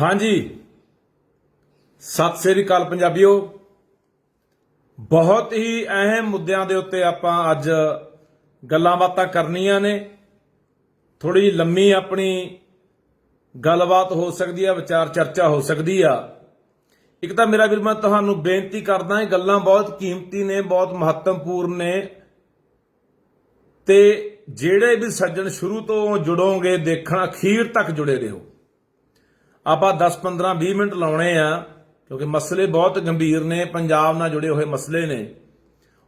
ਹਾਂਜੀ। ਸਤਿ ਸ੍ਰੀ ਅਕਾਲ ਪੰਜਾਬੀਓ। ਬਹੁਤ ਹੀ ਅਹਿਮ ਮੁੱਦਿਆਂ ਦੇ ਉੱਤੇ ਆਪਾਂ ਅੱਜ ਗੱਲਾਂ ਬਾਤਾਂ ਕਰਨੀਆਂ ਨੇ। ਥੋੜੀ ਲੰਮੀ ਆਪਣੀ ਗੱਲਬਾਤ ਹੋ ਸਕਦੀ ਆ, ਵਿਚਾਰ ਚਰਚਾ ਹੋ ਸਕਦੀ ਆ। ਇੱਕ ਤਾਂ ਮੇਰਾ ਵੀਰ, ਮੈਂ ਤੁਹਾਨੂੰ ਬੇਨਤੀ ਕਰਦਾ, ਇਹ ਗੱਲਾਂ ਬਹੁਤ ਕੀਮਤੀ ਨੇ, ਬਹੁਤ ਮਹੱਤਵਪੂਰਨ ਨੇ। ਤੇ ਜਿਹੜੇ ਵੀ ਸੱਜਣ ਸ਼ੁਰੂ ਤੋਂ ਜੁੜੋਗੇ, ਦੇਖਣ, ਅਖੀਰ ਤੱਕ ਜੁੜੇ ਰਹੋ। ਆਪਾਂ 10 15 20 ਮਿੰਟ ਲਾਉਣੇ ਆ, ਕਿਉਂਕਿ ਮਸਲੇ ਬਹੁਤ ਗੰਭੀਰ ਨੇ, ਪੰਜਾਬ ਨਾਲ ਜੁੜੇ ਹੋਏ ਮਸਲੇ ਨੇ।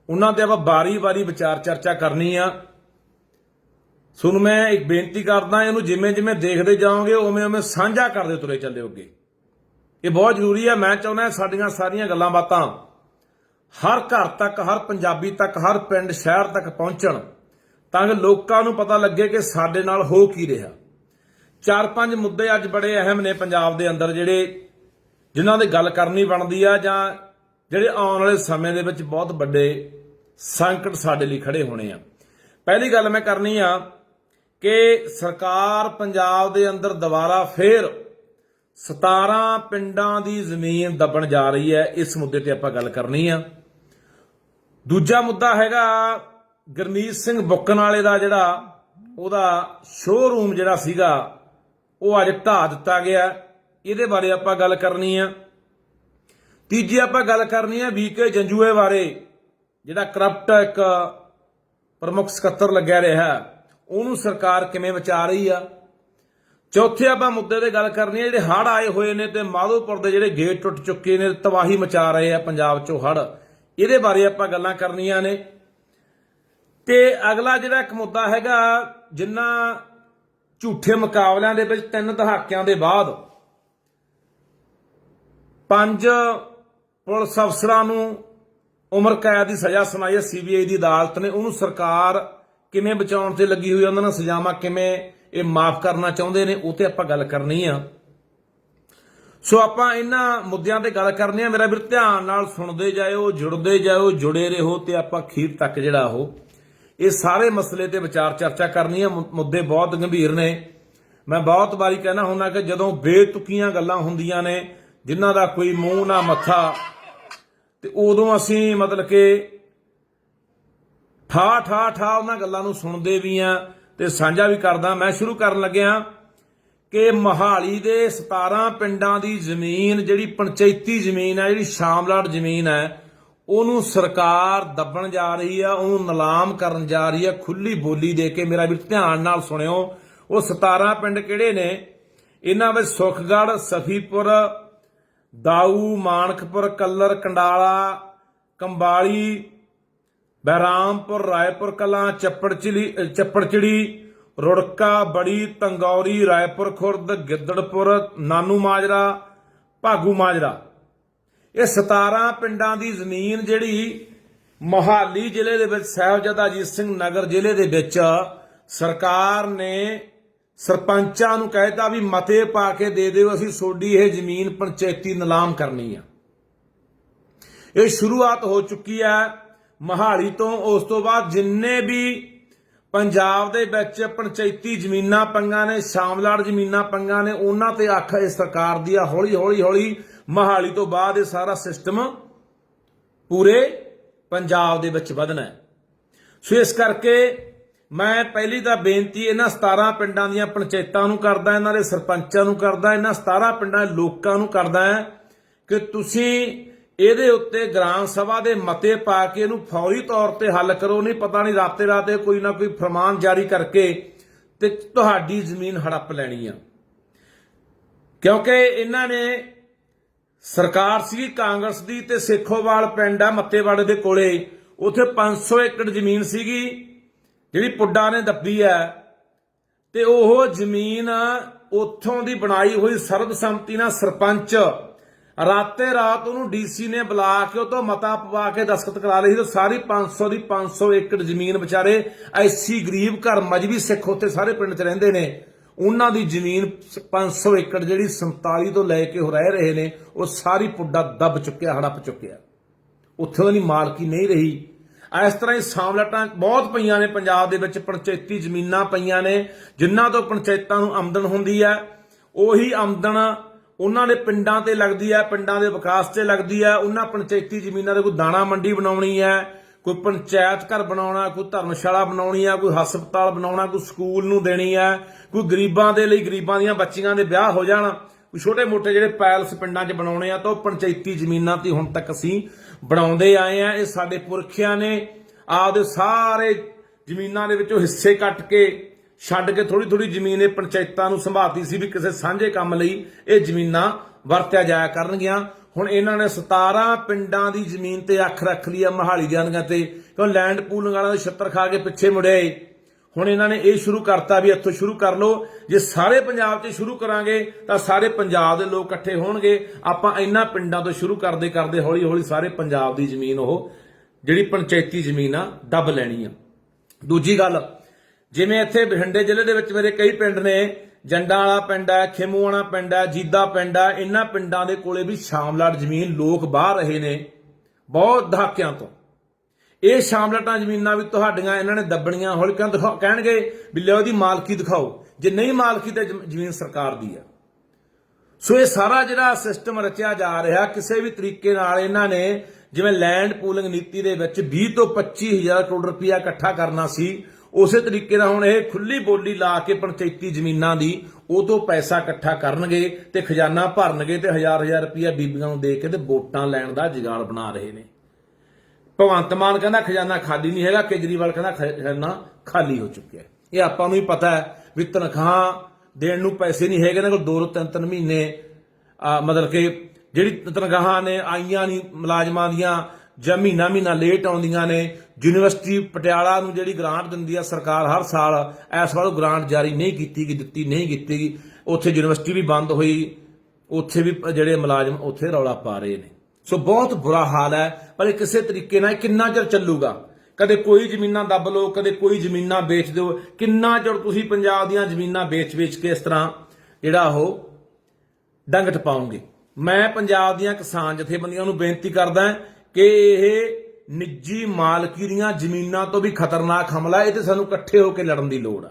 ਉਹਨਾਂ ਤੇ ਆਪਾਂ ਬਾਰੀ-ਬਾਰੀ ਵਿਚਾਰ ਚਰਚਾ ਕਰਨੀ ਆ। ਸੁਣ ਮੈਂ ਇੱਕ ਬੇਨਤੀ ਕਰਦਾ, ਇਹਨੂੰ ਜਿਵੇਂ ਜਿਵੇਂ ਦੇਖਦੇ ਜਾਓਗੇ ਉਵੇਂ ਉਵੇਂ ਸਾਂਝਾ ਕਰਦੇ ਤੁਰੇ ਚੱਲਿਓਗੇ ਇਹ ਬਹੁਤ ਜ਼ਰੂਰੀ ਹੈ ਮੈਂ ਚਾਹੁੰਦਾ ਸਾਡੀਆਂ ਸਾਰੀਆਂ ਗੱਲਾਂ ਬਾਤਾਂ ਹਰ ਘਰ ਤੱਕ, ਹਰ ਪੰਜਾਬੀ ਤੱਕ, ਹਰ ਪਿੰਡ, ਸ਼ਹਿਰ ਤੱਕ ਪਹੁੰਚਣ, ਤਾਂ ਕਿ ਲੋਕਾਂ ਨੂੰ ਪਤਾ ਲੱਗੇ ਕਿ ਸਾਡੇ ਨਾਲ ਹੋ ਕੀ ਰਿਹਾ। ਚਾਰ ਪੰਜ ਮੁੱਦੇ ਅੱਜ ਬੜੇ ਅਹਿਮ ਨੇ ਪੰਜਾਬ ਦੇ ਅੰਦਰ ਜਿਹੜੇ ਜਿਨ੍ਹਾਂ ਦੇ ਗੱਲ ਕਰਨੀ ਬਣਦੀ ਆ ਜਾਂ ਜਿਹੜੇ ਆਉਣ ਵਾਲੇ ਸਮੇਂ ਦੇ ਵਿੱਚ ਬਹੁਤ ਵੱਡੇ ਸੰਕਟ ਸਾਡੇ ਲਈ ਖੜੇ ਹੋਣੇ ਆ। ਪਹਿਲੀ ਗੱਲ ਮੈਂ ਕਰਨੀ ਆ ਕਿ ਸਰਕਾਰ ਪੰਜਾਬ ਦੇ ਅੰਦਰ ਦੁਬਾਰਾ ਫੇਰ 17 ਪਿੰਡਾਂ ਦੀ ਜ਼ਮੀਨ ਦੱਬਣ ਜਾ ਰਹੀ ਹੈ, ਇਸ ਮੁੱਦੇ ਤੇ ਆਪਾਂ ਗੱਲ ਕਰਨੀ ਆ। ਦੂਜਾ ਮੁੱਦਾ ਹੈਗਾ ਗਰਮੀਤ ਸਿੰਘ ਬੁੱਕਣ ਵਾਲੇ ਦਾ ਜਿਹੜਾ ਉਹਦਾ ਸ਼ੋਰੂਮ ਜਿਹੜਾ ਸੀਗਾ ਉਹ ਅੱਜ ਢਾ ਦਿੱਤਾ ਗਿਆ। ਇਹਦੇ ਬਾਰੇ ਆਪਾਂ ਗੱਲ ਕਰਨੀ ਆ। ਤੀਜੀ ਆਪਾਂ ਗੱਲ ਕਰਨੀ ਆ ਵੀਕੇ ਜੰਜੂਏ ਬਾਰੇ, ਜਿਹੜਾ ਕਰਪਟ ਇੱਕ ਪ੍ਰਮੁੱਖ ਸਕੱਤਰ ਲੱਗਿਆ ਰਿਹਾ, ਉਹਨੂੰ ਸਰਕਾਰ ਕਿਵੇਂ ਬਚਾ ਰਹੀ ਆ? ਚੌਥੇ ਆਪਾਂ ਮੁੱਦੇ ਤੇ ਗੱਲ ਕਰਨੀ ਹੈ ਜਿਹੜੇ ਹੜ੍ਹ ਆਏ ਹੋਏ ਨੇ ਤੇ ਮਾਧੋਪੁਰ ਦੇ ਜਿਹੜੇ ਗੇਟ ਟੁੱਟ ਚੁੱਕੇ ਨੇ, ਤਬਾਹੀ ਮਚਾ ਰਹੇ ਆ ਪੰਜਾਬ 'ਚੋਂ ਹੜ੍ਹ। ਇਹਦੇ ਬਾਰੇ ਆਪਾਂ ਗੱਲਾਂ ਕਰਨੀਆਂ ਨੇ। ਤੇ ਅਗਲਾ ਜਿਹੜਾ ਇੱਕ ਮੁੱਦਾ ਹੈਗਾ, ਜਿੰਨਾ ਝੂਠੇ ਮੁਕਾਬਲਿਆਂ ਦੇ ਵਿੱਚ ਤਿੰਨ ਦਹਾਕਿਆਂ ਦੇ ਬਾਅਦ ਪੰਜ ਪੁਲਿਸ ਅਫਸਰਾਂ ਨੂੰ ਉਮਰ ਕੈਦ ਦੀ ਸਜ਼ਾ ਸੁਣਾਈ ਹੈ। ਸੀਬੀਆਈ ਦੀ ਅਦਾਲਤ ਨੇ। ਉਹਨੂੰ ਸਰਕਾਰ ਕਿਵੇਂ ਬਚਾਉਣ ਤੇ ਲੱਗੀ ਹੋਈ ਉਹਨਾਂ ਨਾਲ ਸਜ਼ਾਵਾਂ ਕਿਵੇਂ ਇਹ ਮਾਫ ਕਰਨਾ ਚਾਹੁੰਦੇ ਨੇ, ਉਹ ਤੇ ਆਪਾਂ ਗੱਲ ਕਰਨੀ ਆ। ਸੋ ਆਪਾਂ ਇਹਨਾਂ ਮੁੱਦਿਆਂ ਤੇ ਗੱਲ ਕਰਨੀ ਆ। ਮੇਰਾ ਵੀਰ, ਧਿਆਨ ਨਾਲ ਸੁਣਦੇ ਜਾਇਓ, ਜੁੜਦੇ ਜਾਇਓ, ਜੁੜੇ ਰਹੋ ਤੇ ਆਪਾਂ ਖੀਰ ਤੱਕ ਜਿਹੜਾ ਉਹ ਇਹ ਸਾਰੇ ਮਸਲੇ ਤੇ ਵਿਚਾਰ ਚਰਚਾ ਕਰਨੀ ਹੈ। ਮੁੱਦੇ ਬਹੁਤ ਗੰਭੀਰ ਨੇ। ਮੈਂ ਬਹੁਤ ਵਾਰੀ ਕਹਿਣਾ ਹੁੰਦਾ ਕਿ ਜਦੋਂ ਬੇਤੁਕੀਆਂ ਗੱਲਾਂ ਹੁੰਦੀਆਂ ਨੇ, ਜਿਨ੍ਹਾਂ ਦਾ ਕੋਈ ਮੂੰਹ ਨਾ ਮੱਥਾ, ਤੇ ਉਦੋਂ ਅਸੀਂ ਮਤਲਬ ਕਿ ਠਾ ਠਾ ਠਾ ਉਹਨਾਂ ਗੱਲਾਂ ਨੂੰ ਸੁਣਦੇ ਵੀ ਆ ਤੇ ਸਾਂਝਾ ਵੀ ਕਰਦਾ। ਮੈਂ ਸ਼ੁਰੂ ਕਰਨ ਲੱਗਿਆ ਕਿ ਮਹਾਲੀ ਦੇ 17 ਪਿੰਡਾਂ ਦੀ ਜ਼ਮੀਨ, ਜਿਹੜੀ ਪੰਚਾਇਤੀ ਜ਼ਮੀਨ ਹੈ, ਜਿਹੜੀ ਸ਼ਾਮਲਾਟ ਜ਼ਮੀਨ ਹੈ ਉਹਨੂੰ ਸਰਕਾਰ ਦੱਬਣ ਜਾ ਰਹੀ ਆ, ਉਹਨੂੰ ਨਿਲਾਮ ਕਰਨ ਜਾ ਰਹੀ ਆ, ਖੁੱਲੀ ਬੋਲੀ ਦੇ ਕੇ ਮੇਰਾ ਵੀ ਧਿਆਨ ਨਾਲ ਸੁਣਿਓ। ਉਹ 17 ਪਿੰਡ ਕਿਹੜੇ ਨੇ? ਇਹਨਾਂ ਵਿੱਚ ਸੁਖਗੜ੍ਹ ਸਫੀਪੁਰ ਦਾਊ, ਮਾਨਕਪੁਰ, ਕੱਲਰ, ਕੰਡਾਲਾ, ਕੰਬਾਲੀ, ਬਹਿਰਾਮਪੁਰ, ਰਾਏਪੁਰ ਕਲਾਂ, ਚੱਪੜਚਿਲੀ ਚੱਪੜਚਿੜੀ, ਰੁੜਕਾ, ਬੜੀ, ਤੰਗੌਰੀ, ਰਾਏਪੁਰ ਖੁਰਦ, ਗਿੱਦੜਪੁਰ, ਨਾਨੂ ਮਾਜਰਾ, ਭਾਗੂ ਮਾਜਰਾ। ਇਹ 17 ਪਿੰਡਾਂ ਦੀ ਜ਼ਮੀਨ ਜਿਹੜੀ ਮੋਹਾਲੀ ਜ਼ਿਲ੍ਹੇ ਦੇ ਵਿੱਚ, ਸਾਹਿਬਜ਼ਾਦਾ ਅਜੀਤ ਸਿੰਘ ਨਗਰ ਜ਼ਿਲ੍ਹੇ ਦੇ ਵਿੱਚ ਸਰਕਾਰ ਨੇ ਸਰਪੰਚਾਂ ਨੂੰ ਕਹਿਤਾ ਵੀ ਮਤੇ ਪਾ ਕੇ ਦੇ ਦਿਓ, ਅਸੀਂ ਸੋਡੀ ਇਹ ਜ਼ਮੀਨ ਪੰਚਾਇਤੀ ਨਿਲਾਮ ਕਰਨੀ ਆ। ਇਹ ਸ਼ੁਰੂਆਤ ਹੋ ਚੁੱਕੀ ਹੈ ਮਹਾਲੀ ਤੋਂ। ਉਸ ਤੋਂ ਬਾਅਦ ਜਿੰਨੇ ਵੀ ਪੰਜਾਬ ਦੇ ਵਿੱਚ ਪੰਚਾਇਤੀ ਜ਼ਮੀਨਾਂ ਪੰਗਾਂ ਨੇ, ਸ਼ਾਮਲਾੜ ਜ਼ਮੀਨਾਂ ਪੰਗਾਂ ਨੇ, ਉਹਨਾਂ ਤੇ ਅੱਖ ਇਸ ਸਰਕਾਰ ਦੀ ਆ ਹੌਲੀ ਹੌਲੀ ਹੌਲੀ ਮਹਾਲੀ ਤੋਂ ਬਾਅਦ ਇਹ ਸਾਰਾ ਸਿਸਟਮ ਪੂਰੇ ਪੰਜਾਬ ਦੇ ਵਿੱਚ ਵਧਣਾ ਹੈ। ਸੋ ਇਸ ਕਰਕੇ ਮੈਂ ਪਹਿਲੀ ਤਾਂ ਬੇਨਤੀ ਇਹਨਾਂ 17 ਪਿੰਡਾਂ ਦੀਆਂ ਪੰਚਾਇਤਾਂ ਨੂੰ ਕਰਦਾ ਇਹਨਾਂ ਦੇ ਸਰਪੰਚਾਂ ਨੂੰ ਕਰਦਾ ਇਹਨਾਂ 17 ਪਿੰਡਾਂ ਦੇ ਲੋਕਾਂ ਨੂੰ ਕਰਦਾ ਹੈ ਕਿ ਤੁਸੀਂ ਇਹਦੇ ਉੱਤੇ ਗ੍ਰਾਮ ਸਭਾ ਦੇ ਮਤੇ ਪਾ ਕੇ ਇਹਨੂੰ ਫੌਰੀ ਤੌਰ ਤੇ ਹੱਲ ਕਰੋ। ਨਹੀਂ, ਪਤਾ ਨਹੀਂ, ਰਾਤੇ ਰਾਤੇ ਕੋਈ ਨਾ ਕੋਈ ਫਰਮਾਨ ਜਾਰੀ ਕਰਕੇ ਤੇ ਤੁਹਾਡੀ ਜ਼ਮੀਨ ਹੜੱਪ ਲੈਣੀ ਆ। ਕਿਉਂਕਿ ਇਹਨਾਂ ਨੇ ਸਰਕਾਰ ਸੀ, ਕਾਂਗਰਸ ਦੀ ਤੇ ਸੇਖੋਵਾਲ ਪਿੰਡ ਆ ਮੱਤੇਵਾੜੇ ਦੇ ਕੋਲੇ। ਉਥੇ 500 ਏਕੜ ਜ਼ਮੀਨ ਸੀਗੀ, ਜਿਹੜੀ ਪੁੱਡਾ ਨੇ ਦੱਬੀ ਹੈ ਤੇ ਉਹ ਜ਼ਮੀਨ ਉੱਥੋਂ ਦੀ ਬਣਾਈ ਹੋਈ ਸਰਬਸੰਮਤੀ ਨਾਲ ਸਰਪੰਚ। ਰਾਤੇ ਰਾਤ ਉਹਨੂੰ ਡੀਸੀ ਨੇ ਬੁਲਾ ਕੇ ਉਹ ਤੋਂ ਮਤਾ ਪਵਾ ਕੇ ਦਸਖਤ ਕਰਾ ਲਈ ਸੀ ਤੇ ਸਾਰੀ 500 ਦੀ 500 ਏਕੜ ਜ਼ਮੀਨ ਵਿਚਾਰੇ ਐਸੀ ਗਰੀਬ ਘਰ ਮਜਬੀ ਸਿੱਖ ਉੱਥੇ ਸਾਰੇ ਪਿੰਡ 'ਚ ਰਹਿੰਦੇ ਨੇ। ਉਹਨਾਂ ਦੀ ਜ਼ਮੀਨ 500 ਏਕੜ ਜਿਹੜੀ 47 ਤੋਂ ਲੈ ਕੇ ਹੋ ਰਹਿ ਰਹੇ ਨੇ, ਉਹ ਸਾਰੀ ਪੁੱਡਾ ਦੱਬ ਚੁੱਕਿਆ, ਹੜੱਪ ਚੁੱਕਿਆ। ਉੱਥੇ ਉਹਦੀ ਮਾਲਕੀ ਨਹੀਂ ਰਹੀ। ਇਸ ਤਰ੍ਹਾਂ ਹੀ ਸਾਮਲਟਾਂ ਬਹੁਤ ਪਈਆਂ ਨੇ ਪੰਜਾਬ ਦੇ ਵਿੱਚ, ਪੰਚਾਇਤੀ ਜ਼ਮੀਨਾਂ ਪਈਆਂ ਨੇ, ਜਿਨ੍ਹਾਂ ਤੋਂ ਪੰਚਾਇਤਾਂ ਨੂੰ ਆਮਦਨ ਹੁੰਦੀ ਹੈ ਉਹੀ ਆਮਦਨ ਉਹਨਾਂ ਦੇ ਪਿੰਡਾਂ ਤੇ ਲੱਗਦੀ ਹੈ ਪਿੰਡਾਂ ਦੇ ਵਿਕਾਸ ਤੇ ਲੱਗਦੀ ਹੈ ਉਹਨਾਂ ਪੰਚਾਇਤੀ ਜ਼ਮੀਨਾਂ ਦੇ ਕੋਈ ਦਾਣਾ ਮੰਡੀ ਬਣਾਉਣੀ ਹੈ ਕੋਈ ਪੰਚਾਇਤ ਘਰ ਬਣਾਉਣਾ, ਕੋਈ ਧਰਮਸ਼ਾਲਾ ਬਣਾਉਣੀ ਹੈ ਕੋਈ ਹਸਪਤਾਲ ਬਣਾਉਣਾ, ਕੋਈ ਸਕੂਲ ਨੂੰ ਦੇਣੀ ਹੈ ਕੋਈ ਗਰੀਬਾਂ ਦੇ ਲਈ ਗਰੀਬਾਂ ਦੀਆਂ ਬੱਚੀਆਂ ਦੇ ਵਿਆਹ ਹੋ ਜਾਣ, ਕੋਈ ਛੋਟੇ ਮੋਟੇ ਜਿਹੜੇ ਪੈਲਸ ਪਿੰਡਾਂ 'ਚ ਬਣਾਉਣੇ ਆ, ਤਾਂ ਉਹ ਪੰਚਾਇਤੀ ਜ਼ਮੀਨਾਂ ਤੇ ਹੁਣ ਤੱਕ ਅਸੀਂ ਬਣਾਉਂਦੇ ਆਏ ਆ। ਇਹ ਸਾਡੇ ਪੁਰਖਿਆਂ ਨੇ ਆਪਦੇ ਸਾਰੇ ਜ਼ਮੀਨਾਂ ਦੇ ਵਿੱਚੋਂ ਹਿੱਸੇ ਕੱਟ ਕੇ ਛੱਡ ਕੇ ਥੋੜੀ ਥੋੜੀ ਜ਼ਮੀਨ ਇਹ ਪੰਚਾਇਤਾਂ ਨੂੰ ਸੰਭਾਤੀ ਸੀ ਵੀ ਕਿਸੇ ਸਾਂਝੇ ਕੰਮ ਲਈ ਇਹ ਜ਼ਮੀਨਾਂ ਵਰਤਿਆ ਜਾਇਆ ਕਰਨਗੀਆਂ। ਹੁਣ ਇਹਨਾਂ ਨੇ 17 ਪਿੰਡਾਂ ਦੀ ਜ਼ਮੀਨ ਤੇ ਅੱਖ ਰੱਖ ਲਈ ਆ ਮਹਾਲੀ ਦੀਆਂ ਦੀਆਂ ਤੇ, ਕਿਉਂ ਲੈਂਡ ਪੂਲਿੰਗ ਵਾਲਿਆਂ ਦੇ ਛੱਤਰ ਖਾ ਕੇ ਪਿੱਛੇ ਮੁੜਿਆ ਏ ਹੁਣ ਇਹਨਾਂ ਨੇ ਇਹ ਸ਼ੁਰੂ ਕਰਤਾ ਵੀ ਇੱਥੋਂ ਸ਼ੁਰੂ ਕਰ ਲਓ। ਜੇ ਸਾਰੇ ਪੰਜਾਬ 'ਚ ਸ਼ੁਰੂ ਕਰਾਂਗੇ, ਤਾਂ ਸਾਰੇ ਪੰਜਾਬ ਦੇ ਲੋਕ ਇਕੱਠੇ ਹੋਣਗੇ। ਆਪਾਂ ਇਹਨਾਂ ਪਿੰਡਾਂ ਤੋਂ ਸ਼ੁਰੂ ਕਰਦੇ ਕਰਦੇ ਹੌਲੀ ਹੌਲੀ ਸਾਰੇ ਪੰਜਾਬ ਦੀ ਜ਼ਮੀਨ ਉਹ ਜਿਹੜੀ ਪੰਚਾਇਤੀ ਜ਼ਮੀਨ ਆ, ਦੱਬ ਲੈਣੀ ਆ। ਦੂਜੀ ਗੱਲ, ਜਿਵੇਂ ਇੱਥੇ ਬਠਿੰਡੇ ਜ਼ਿਲ੍ਹੇ ਦੇ ਵਿੱਚ ਮੇਰੇ ਕਈ ਪਿੰਡ ਨੇ ਜੰਡਾਂ ਵਾਲਾ ਪਿੰਡ ਹੈ ਖੇਮੂਆਣਾ ਪਿੰਡ ਹੈ, ਜੀਦਾ ਪਿੰਡ ਹੈ, ਇਹਨਾਂ ਪਿੰਡਾਂ ਦੇ ਕੋਲੇ ਵੀ ਸ਼ਾਮਲਾਟ ਜ਼ਮੀਨ ਲੋਕ ਬਾਹਰ ਰਹੇ ਨੇ, ਬਹੁਤ ਦਹਾਕਿਆਂ ਤੋਂ। ਇਹ ਸ਼ਾਮਲਾਟਾਂ ਜ਼ਮੀਨਾਂ ਵੀ ਤੁਹਾਡੀਆਂ ਇਹਨਾਂ ਨੇ ਦੱਬਣੀਆਂ, ਹੌਲੀ ਕਿਉਂ ਦਿਖਾਓ ਕਹਿਣਗੇ ਵੀ ਲਿਓ ਦੀ ਮਾਲਕੀ ਦਿਖਾਓ, ਜੇ ਨਹੀਂ ਮਾਲਕੀ ਤੇ ਜ਼ਮੀਨ ਸਰਕਾਰ ਦੀ ਆ। ਸੋ ਇਹ ਸਾਰਾ ਜਿਹੜਾ ਸਿਸਟਮ ਰਚਿਆ ਜਾ ਰਿਹਾ, ਕਿਸੇ ਵੀ ਤਰੀਕੇ ਨਾਲ ਇਹਨਾਂ ਨੇ ਜਿਵੇਂ ਲੈਂਡ ਪੂਲਿੰਗ ਨੀਤੀ ਦੇ ਵਿੱਚ 20 ਤੋਂ 25000 ਕਰੋੜ ਰੁਪਇਆ ਇਕੱਠਾ ਕਰਨਾ ਸੀ ਉਸੇ ਤਰੀਕੇ ਨਾਲ ਹੁਣ ਇਹ ਖੁੱਲੀ ਬੋਲੀ ਲਾ ਕੇ ਪੰਚਾਇਤੀ ਜ਼ਮੀਨਾਂ ਦੀ, ਉਹ ਤੋਂ ਪੈਸਾ ਇਕੱਠਾ ਕਰਨਗੇ ਤੇ ਖਜ਼ਾਨਾ ਭਰਨਗੇ ਤੇ ਹਜ਼ਾਰ ਹਜ਼ਾਰ ਰੁਪਇਆ ਬੀਬੀਆਂ ਨੂੰ ਦੇ ਕੇ ਤੇ ਵੋਟਾਂ ਲੈਣ ਦਾ ਜੁਗਾੜ ਬਣਾ ਰਹੇ ਨੇ। ਭਗਵੰਤ ਮਾਨ ਕਹਿੰਦਾ ਖਜ਼ਾਨਾ ਖਾਲੀ ਨਹੀਂ ਹੈਗਾ, ਕੇਜਰੀਵਾਲ ਕਹਿੰਦਾ ਖਜ਼ਾਨਾ ਖਾਲੀ ਹੋ ਚੁੱਕਿਆ ਇਹ ਆਪਾਂ ਨੂੰ ਹੀ ਪਤਾ ਹੈ ਵੀ ਤਨਖਾਹ ਦੇਣ ਨੂੰ ਪੈਸੇ ਨਹੀਂ ਹੈਗੇ, ਇਹਨਾਂ ਕੋਲ ਦੋ ਦੋ ਤਿੰਨ ਤਿੰਨ ਮਹੀਨੇ ਮਤਲਬ ਕਿ ਜਿਹੜੀ ਤਨਖਾਹਾਂ ਨੇ ਆਈਆਂ ਨਹੀਂ, ਮੁਲਾਜ਼ਮਾਂ ਦੀਆਂ ਜਾਂ ਮਹੀਨਾ ਮਹੀਨਾ ਲੇਟ ਆਉਂਦੀਆਂ ਨੇ। ਯੂਨੀਵਰਸਿਟੀ ਪਟਿਆਲਾ ਨੂੰ ਜਿਹੜੀ ਗ੍ਰਾਂਟ ਦਿੰਦੀ ਆ ਸਰਕਾਰ ਹਰ ਸਾਲ, ਇਸ ਵਾਰ ਉਹ ਗ੍ਰਾਂਟ ਜਾਰੀ ਨਹੀਂ ਕੀਤੀ ਗਈ, ਦਿੱਤੀ ਨਹੀਂ ਕੀਤੀ ਗਈ। ਉੱਥੇ ਯੂਨੀਵਰਸਿਟੀ ਵੀ ਬੰਦ ਹੋਈ, ਉੱਥੇ ਵੀ ਜਿਹੜੇ ਮੁਲਾਜ਼ਮ ਉੱਥੇ ਰੌਲਾ ਪਾ ਰਹੇ ਨੇ। ਸੋ ਬਹੁਤ ਬੁਰਾ ਹਾਲ ਹੈ, ਪਰ ਇਹ ਕਿਸੇ ਤਰੀਕੇ ਨਾਲ ਕਿੰਨਾ ਚਿਰ ਚੱਲੂਗਾ? ਕਦੇ ਕੋਈ ਜ਼ਮੀਨਾਂ ਦੱਬ ਲਓ, ਕਦੇ ਕੋਈ ਜ਼ਮੀਨਾਂ ਵੇਚ ਦਿਓ। ਕਿੰਨਾ ਚਿਰ ਤੁਸੀਂ ਪੰਜਾਬ ਦੀਆਂ ਜ਼ਮੀਨਾਂ ਵੇਚ-ਵੇਚ ਕੇ ਇਸ ਤਰ੍ਹਾਂ ਜਿਹੜਾ ਉਹ ਡੰਗ ਟਪਾਉਂਗੇ ਮੈਂ ਪੰਜਾਬ ਦੀਆਂ ਕਿਸਾਨ ਜਥੇਬੰਦੀਆਂ ਨੂੰ ਬੇਨਤੀ ਕਰਦਾ ਕਿ ਇਹ ਨਿੱਜੀ ਮਾਲਕੀ ਦੀਆਂ ਜ਼ਮੀਨਾਂ ਤੋਂ ਵੀ ਖਤਰਨਾਕ ਹਮਲਾ ਇਹ ਤੇ ਸਾਨੂੰ ਇਕੱਠੇ ਹੋ ਕੇ ਲੜਨ ਦੀ ਲੋੜ ਆ।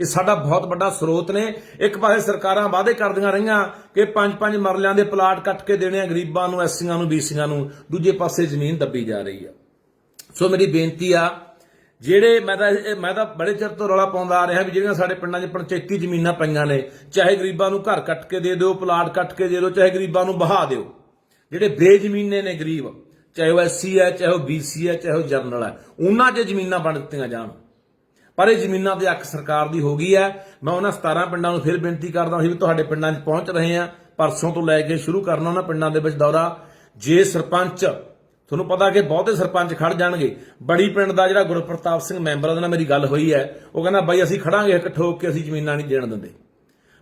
ਇਹ ਸਾਡਾ ਬਹੁਤ ਵੱਡਾ ਸਰੋਤ ਨੇ। ਇੱਕ ਪਾਸੇ ਸਰਕਾਰਾਂ ਵਾਅਦੇ ਕਰਦੀਆਂ ਰਹੀਆਂ ਕਿ ਪੰਜ ਪੰਜ ਮਰਲਿਆਂ ਦੇ ਪਲਾਟ ਕੱਟ ਕੇ ਦੇਣੇ ਆ ਗਰੀਬਾਂ ਨੂੰ ਐਸੀਆਂ ਨੂੰ, ਬੀਸੀਆਂ ਨੂੰ, ਦੂਜੇ ਪਾਸੇ ਜ਼ਮੀਨ ਦੱਬੀ ਜਾ ਰਹੀ ਆ। ਸੋ ਮੇਰੀ ਬੇਨਤੀ ਆ, ਜਿਹੜੇ ਮੈਂ ਤਾਂ ਮੈਂ ਤਾਂ ਬੜੇ ਚਿਰ ਤੋਂ ਰੌਲਾ ਪਾਉਂਦਾ ਆ ਰਿਹਾ ਵੀ ਜਿਹੜੀਆਂ ਸਾਡੇ ਪਿੰਡਾਂ 'ਚ ਪੰਚਾਇਤੀ ਜ਼ਮੀਨਾਂ ਪਈਆਂ ਨੇ, ਚਾਹੇ ਗਰੀਬਾਂ ਨੂੰ ਘਰ ਕੱਟ ਕੇ ਦੇ ਦਿਓ, ਪਲਾਟ ਕੱਟ ਕੇ ਦੇ ਦਿਓ, ਚਾਹੇ ਗਰੀਬਾਂ ਨੂੰ ਬਹਾ ਦਿਓ। ਜਿਹੜੇ ਬੇਜ਼ਮੀਨੇ ਨੇ ਗਰੀਬ, ਚਾਹੇ ਉਹ ਐਸਸੀ ਹੈ, ਚਾਹੇ ਉਹ ਬੀਸੀ ਹੈ, ਚਾਹੇ ਉਹ ਜਰਨਲ ਹੈ, ਉਹਨਾਂ 'ਚ ਜ਼ਮੀਨਾਂ ਬਣ ਦਿੱਤੀਆਂ ਜਾਣ। ਪਰ ਇਹ ਜ਼ਮੀਨਾਂ ਤੇ ਅੱਖ ਸਰਕਾਰ ਦੀ ਹੋ ਗਈ ਹੈ। ਮੈਂ ਉਹਨਾਂ 17 ਪਿੰਡਾਂ ਨੂੰ ਫਿਰ ਬੇਨਤੀ ਕਰਦਾ ਸੀ ਵੀ ਤੁਹਾਡੇ ਪਿੰਡਾਂ 'ਚ ਪਹੁੰਚ ਰਹੇ ਆ ਪਰਸੋਂ ਤੋਂ ਲੈ ਕੇ ਸ਼ੁਰੂ ਕਰਨਾ ਉਹਨਾਂ ਪਿੰਡਾਂ ਦੇ ਵਿੱਚ ਦੌਰਾ। ਜੇ ਸਰਪੰਚ, ਤੁਹਾਨੂੰ ਪਤਾ ਕਿ ਬਹੁਤੇ ਸਰਪੰਚ ਖੜ ਜਾਣਗੇ। ਬੜੀ ਪਿੰਡ ਦਾ ਜਿਹੜਾ ਗੁਰਪ੍ਰਤਾਪ ਸਿੰਘ ਮੈਂਬਰ ਉਹਦੇ ਨਾਲ ਮੇਰੀ ਗੱਲ ਹੋਈ ਹੈ। ਉਹ ਕਹਿੰਦਾ, ਬਾਈ, ਅਸੀਂ ਖੜਾਂਗੇ ਇੱਕ ਠੋਕ ਕੇ, ਅਸੀਂ ਜ਼ਮੀਨਾਂ ਨਹੀਂ ਦੇਣ ਦਿੰਦੇ।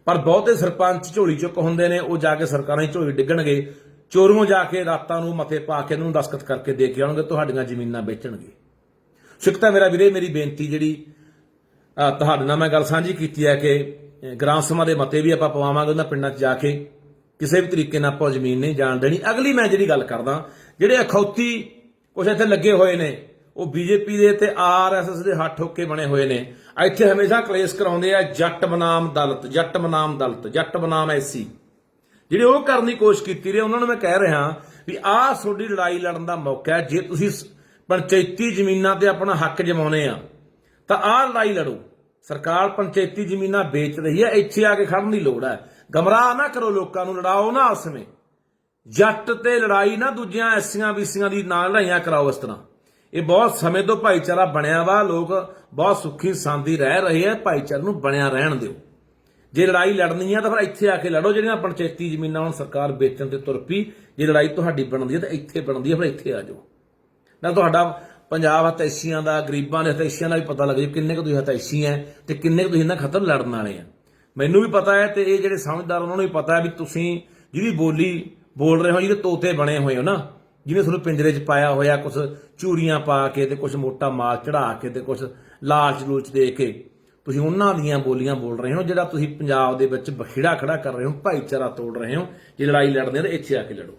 ਪਰ ਬਹੁਤੇ ਸਰਪੰਚ ਝੋਲੀ ਚੁੱਕ ਹੁੰਦੇ ਨੇ, ਉਹ ਜਾ ਕੇ ਸਰਕਾਰਾਂ ਦੀ ਝੋਲੀ ਡਿੱਗਣਗੇ। ਚੋਰੋਂ ਜਾ ਕੇ ਰਾਤਾਂ ਨੂੰ ਮੱਥੇ ਪਾ ਕੇ ਇਹਨਾਂ ਨੂੰ ਦਸਤਖਤ ਕਰਕੇ ਦੇ ਕੇ ਆਉਣਗੇ, ਤੁਹਾਡੀਆਂ ਜ਼ਮੀਨਾਂ ਵੇਚਣਗੇ। ਸਿੱਖਤਾ ਮੇਰਾ ਵੀਰੇ, ਮੇਰੀ ਬੇਨਤੀ ਜਿਹੜੀ ਤੁਹਾਡੇ ਨਾਲ ਮੈਂ ਗੱਲ ਸਾਂਝੀ ਕੀਤੀ ਹੈ ਕਿ ਗ੍ਰਾਮ ਸਭਾ ਦੇ ਮਤੇ ਵੀ ਆਪਾਂ ਪਵਾਵਾਂਗੇ, ਉਹਨਾਂ ਪਿੰਡਾਂ 'ਚ ਜਾ ਕੇ ਕਿਸੇ ਵੀ ਤਰੀਕੇ ਨਾਲ ਆਪਾਂ ਜ਼ਮੀਨ ਨਹੀਂ ਜਾਣ ਦੇਣੀ। ਅਗਲੀ ਮੈਂ ਜਿਹੜੀ ਗੱਲ ਕਰਦਾ, ਜਿਹੜੇ ਅਖੌਤੀ ਕੁਝ ਇੱਥੇ ਲੱਗੇ ਹੋਏ ਨੇ, ਉਹ ਬੀਜੇਪੀ ਦੇ ਤੇ ਆਰਐਸਐਸ ਦੇ ਹੱਥ ਠੋਕੇ ਬਣੇ ਹੋਏ ਨੇ। ਇੱਥੇ ਹਮੇਸ਼ਾ ਕਲੇਸ਼ ਕਰਾਉਂਦੇ ਆ, ਜੱਟ ਬਨਾਮ ਦਲਤ, ਜੱਟ ਬਨਾਮ ਦਲਤ, ਜੱਟ ਬਨਾਮ ਐਸੀ। ਜਿਹੜੇ ਉਹ ਕਰਨ ਦੀ ਕੋਸ਼ਿਸ਼ ਕੀਤੀ ਰਹੇ, ਉਹਨਾਂ ਨੂੰ ਮੈਂ ਕਹਿ ਰਿਹਾ ਵੀ ਆਹ ਤੁਹਾਡੀ ਲੜਾਈ ਲੜਨ ਦਾ ਮੌਕਾ ਹੈ। ਜੇ ਤੁਸੀਂ ਪੰਚਾਇਤੀ ਜ਼ਮੀਨਾਂ ਤੇ ਆਪਣਾ ਹੱਕ ਜਮਾਉਨੇ ਆ, ਤਾਂ ਆਹ ਲੜਾਈ ਲੜੋ। ਸਰਕਾਰ ਪੰਚਾਇਤੀ ਜ਼ਮੀਨਾਂ ਵੇਚ ਰਹੀ ਹੈ, ਇੱਥੇ ਆ ਕੇ ਖੜਨ ਦੀ ਲੋੜ ਹੈ। ਗਮਰਾਹ ਨਾ ਕਰੋ ਲੋਕਾਂ ਨੂੰ, ਲੜਾਓ ਨਾ ਉਸ ਵਿੱਚ ਜੱਟ ਤੇ ਲੜਾਈ ਨਾ, ਦੂਜੀਆਂ ਐਸੀਆਂ ਵੀਸੀਆਂ ਦੀ ਨਾਲ ਲੜਾਈਆਂ ਕਰਾਓ ਇਸ ਤਰ੍ਹਾਂ। ਇਹ ਬਹੁਤ ਸਮੇਂ ਤੋਂ ਭਾਈਚਾਰਾ ਬਣਿਆ ਵਾ, ਲੋਕ ਬਹੁਤ ਸੁੱਖੀ ਸਾਂਦੀ ਰਹਿ ਰਹੇ ਆ ਭਾਈਚਾਰੇ ਨੂੰ ਬਣਿਆ ਰਹਿਣ ਦਿਓ। ਜੇ ਲੜਾਈ ਲੜਨੀ ਆ ਤਾਂ ਫਿਰ ਇੱਥੇ ਆ ਕੇ ਲੜੋ, ਜਿਹੜੀਆਂ ਪੰਚਾਇਤੀ ਜ਼ਮੀਨਾਂ ਹੁਣ ਸਰਕਾਰ ਵੇਚਣ ਤੇ ਤੁਰ ਪਈ, ਜੇ ਲੜਾਈ ਤੁਹਾਡੀ ਬਣਦੀ ਹੈ ਤਾਂ ਇੱਥੇ ਬਣਦੀ ਹੈ ਫਿਰ ਇੱਥੇ ਆ ਜਾਓ। ਨਾ ਤੁਹਾਡਾ ਪੰਜਾਬ ਹਤੈਸ਼ੀਆਂ ਦਾ, ਗਰੀਬਾਂ ਦੇ ਹਤੈਸ਼ੀਆਂ ਦਾ ਵੀ ਪਤਾ ਲੱਗ ਜੇ ਕਿੰਨੇ ਕੁ ਤੁਸੀਂ ਹਤੈਸ਼ੀ ਹੈ ਤੇ ਕਿੰਨੇ ਕੁ ਤੁਸੀਂ ਇਹਨਾਂ ਖਤਰ ਲੜਨ ਵਾਲੇ ਆ ਮੈਨੂੰ ਵੀ ਪਤਾ ਹੈ ਤੇ ਇਹ ਜਿਹੜੇ ਸਮਝਦਾਰ ਉਹਨਾਂ ਨੂੰ ਵੀ ਪਤਾ ਹੈ ਵੀ ਤੁਸੀਂ ਜਿਹਦੀ ਬੋਲੀ ਬੋਲ ਰਹੇ ਹੋ ਜਿਹਦੇ ਤੋਤੇ ਬਣੇ ਹੋਏ ਹੋ ਨਾ, ਜਿਵੇਂ ਤੁਹਾਨੂੰ ਪਿੰਜਰੇ 'ਚ ਪਾਇਆ ਹੋਇਆ ਕੁਝ ਚੂਰੀਆਂ ਪਾ ਕੇ ਤੇ ਕੁਝ ਮੋਟਾ ਮਾਲ ਚੜਾ ਕੇ ਤੇ ਕੁਝ ਲਾਲਚ ਲੂਚ ਦੇ ਕੇ ਤੁਸੀਂ ਉਹਨਾਂ ਦੀਆਂ ਬੋਲੀਆਂ ਬੋਲ ਰਹੇ ਹੋ, ਜਿਹੜਾ ਤੁਸੀਂ ਪੰਜਾਬ ਦੇ ਵਿੱਚ ਬਖਿੜਾ ਖੜਾ ਕਰ ਰਹੇ ਹੋ, ਭਾਈਚਾਰਾ ਤੋੜ ਰਹੇ ਹੋ, ਜੇ ਲੜਾਈ ਲੜਦੇ ਤਾਂ ਇੱਥੇ ਆ ਕੇ ਲੜੋ।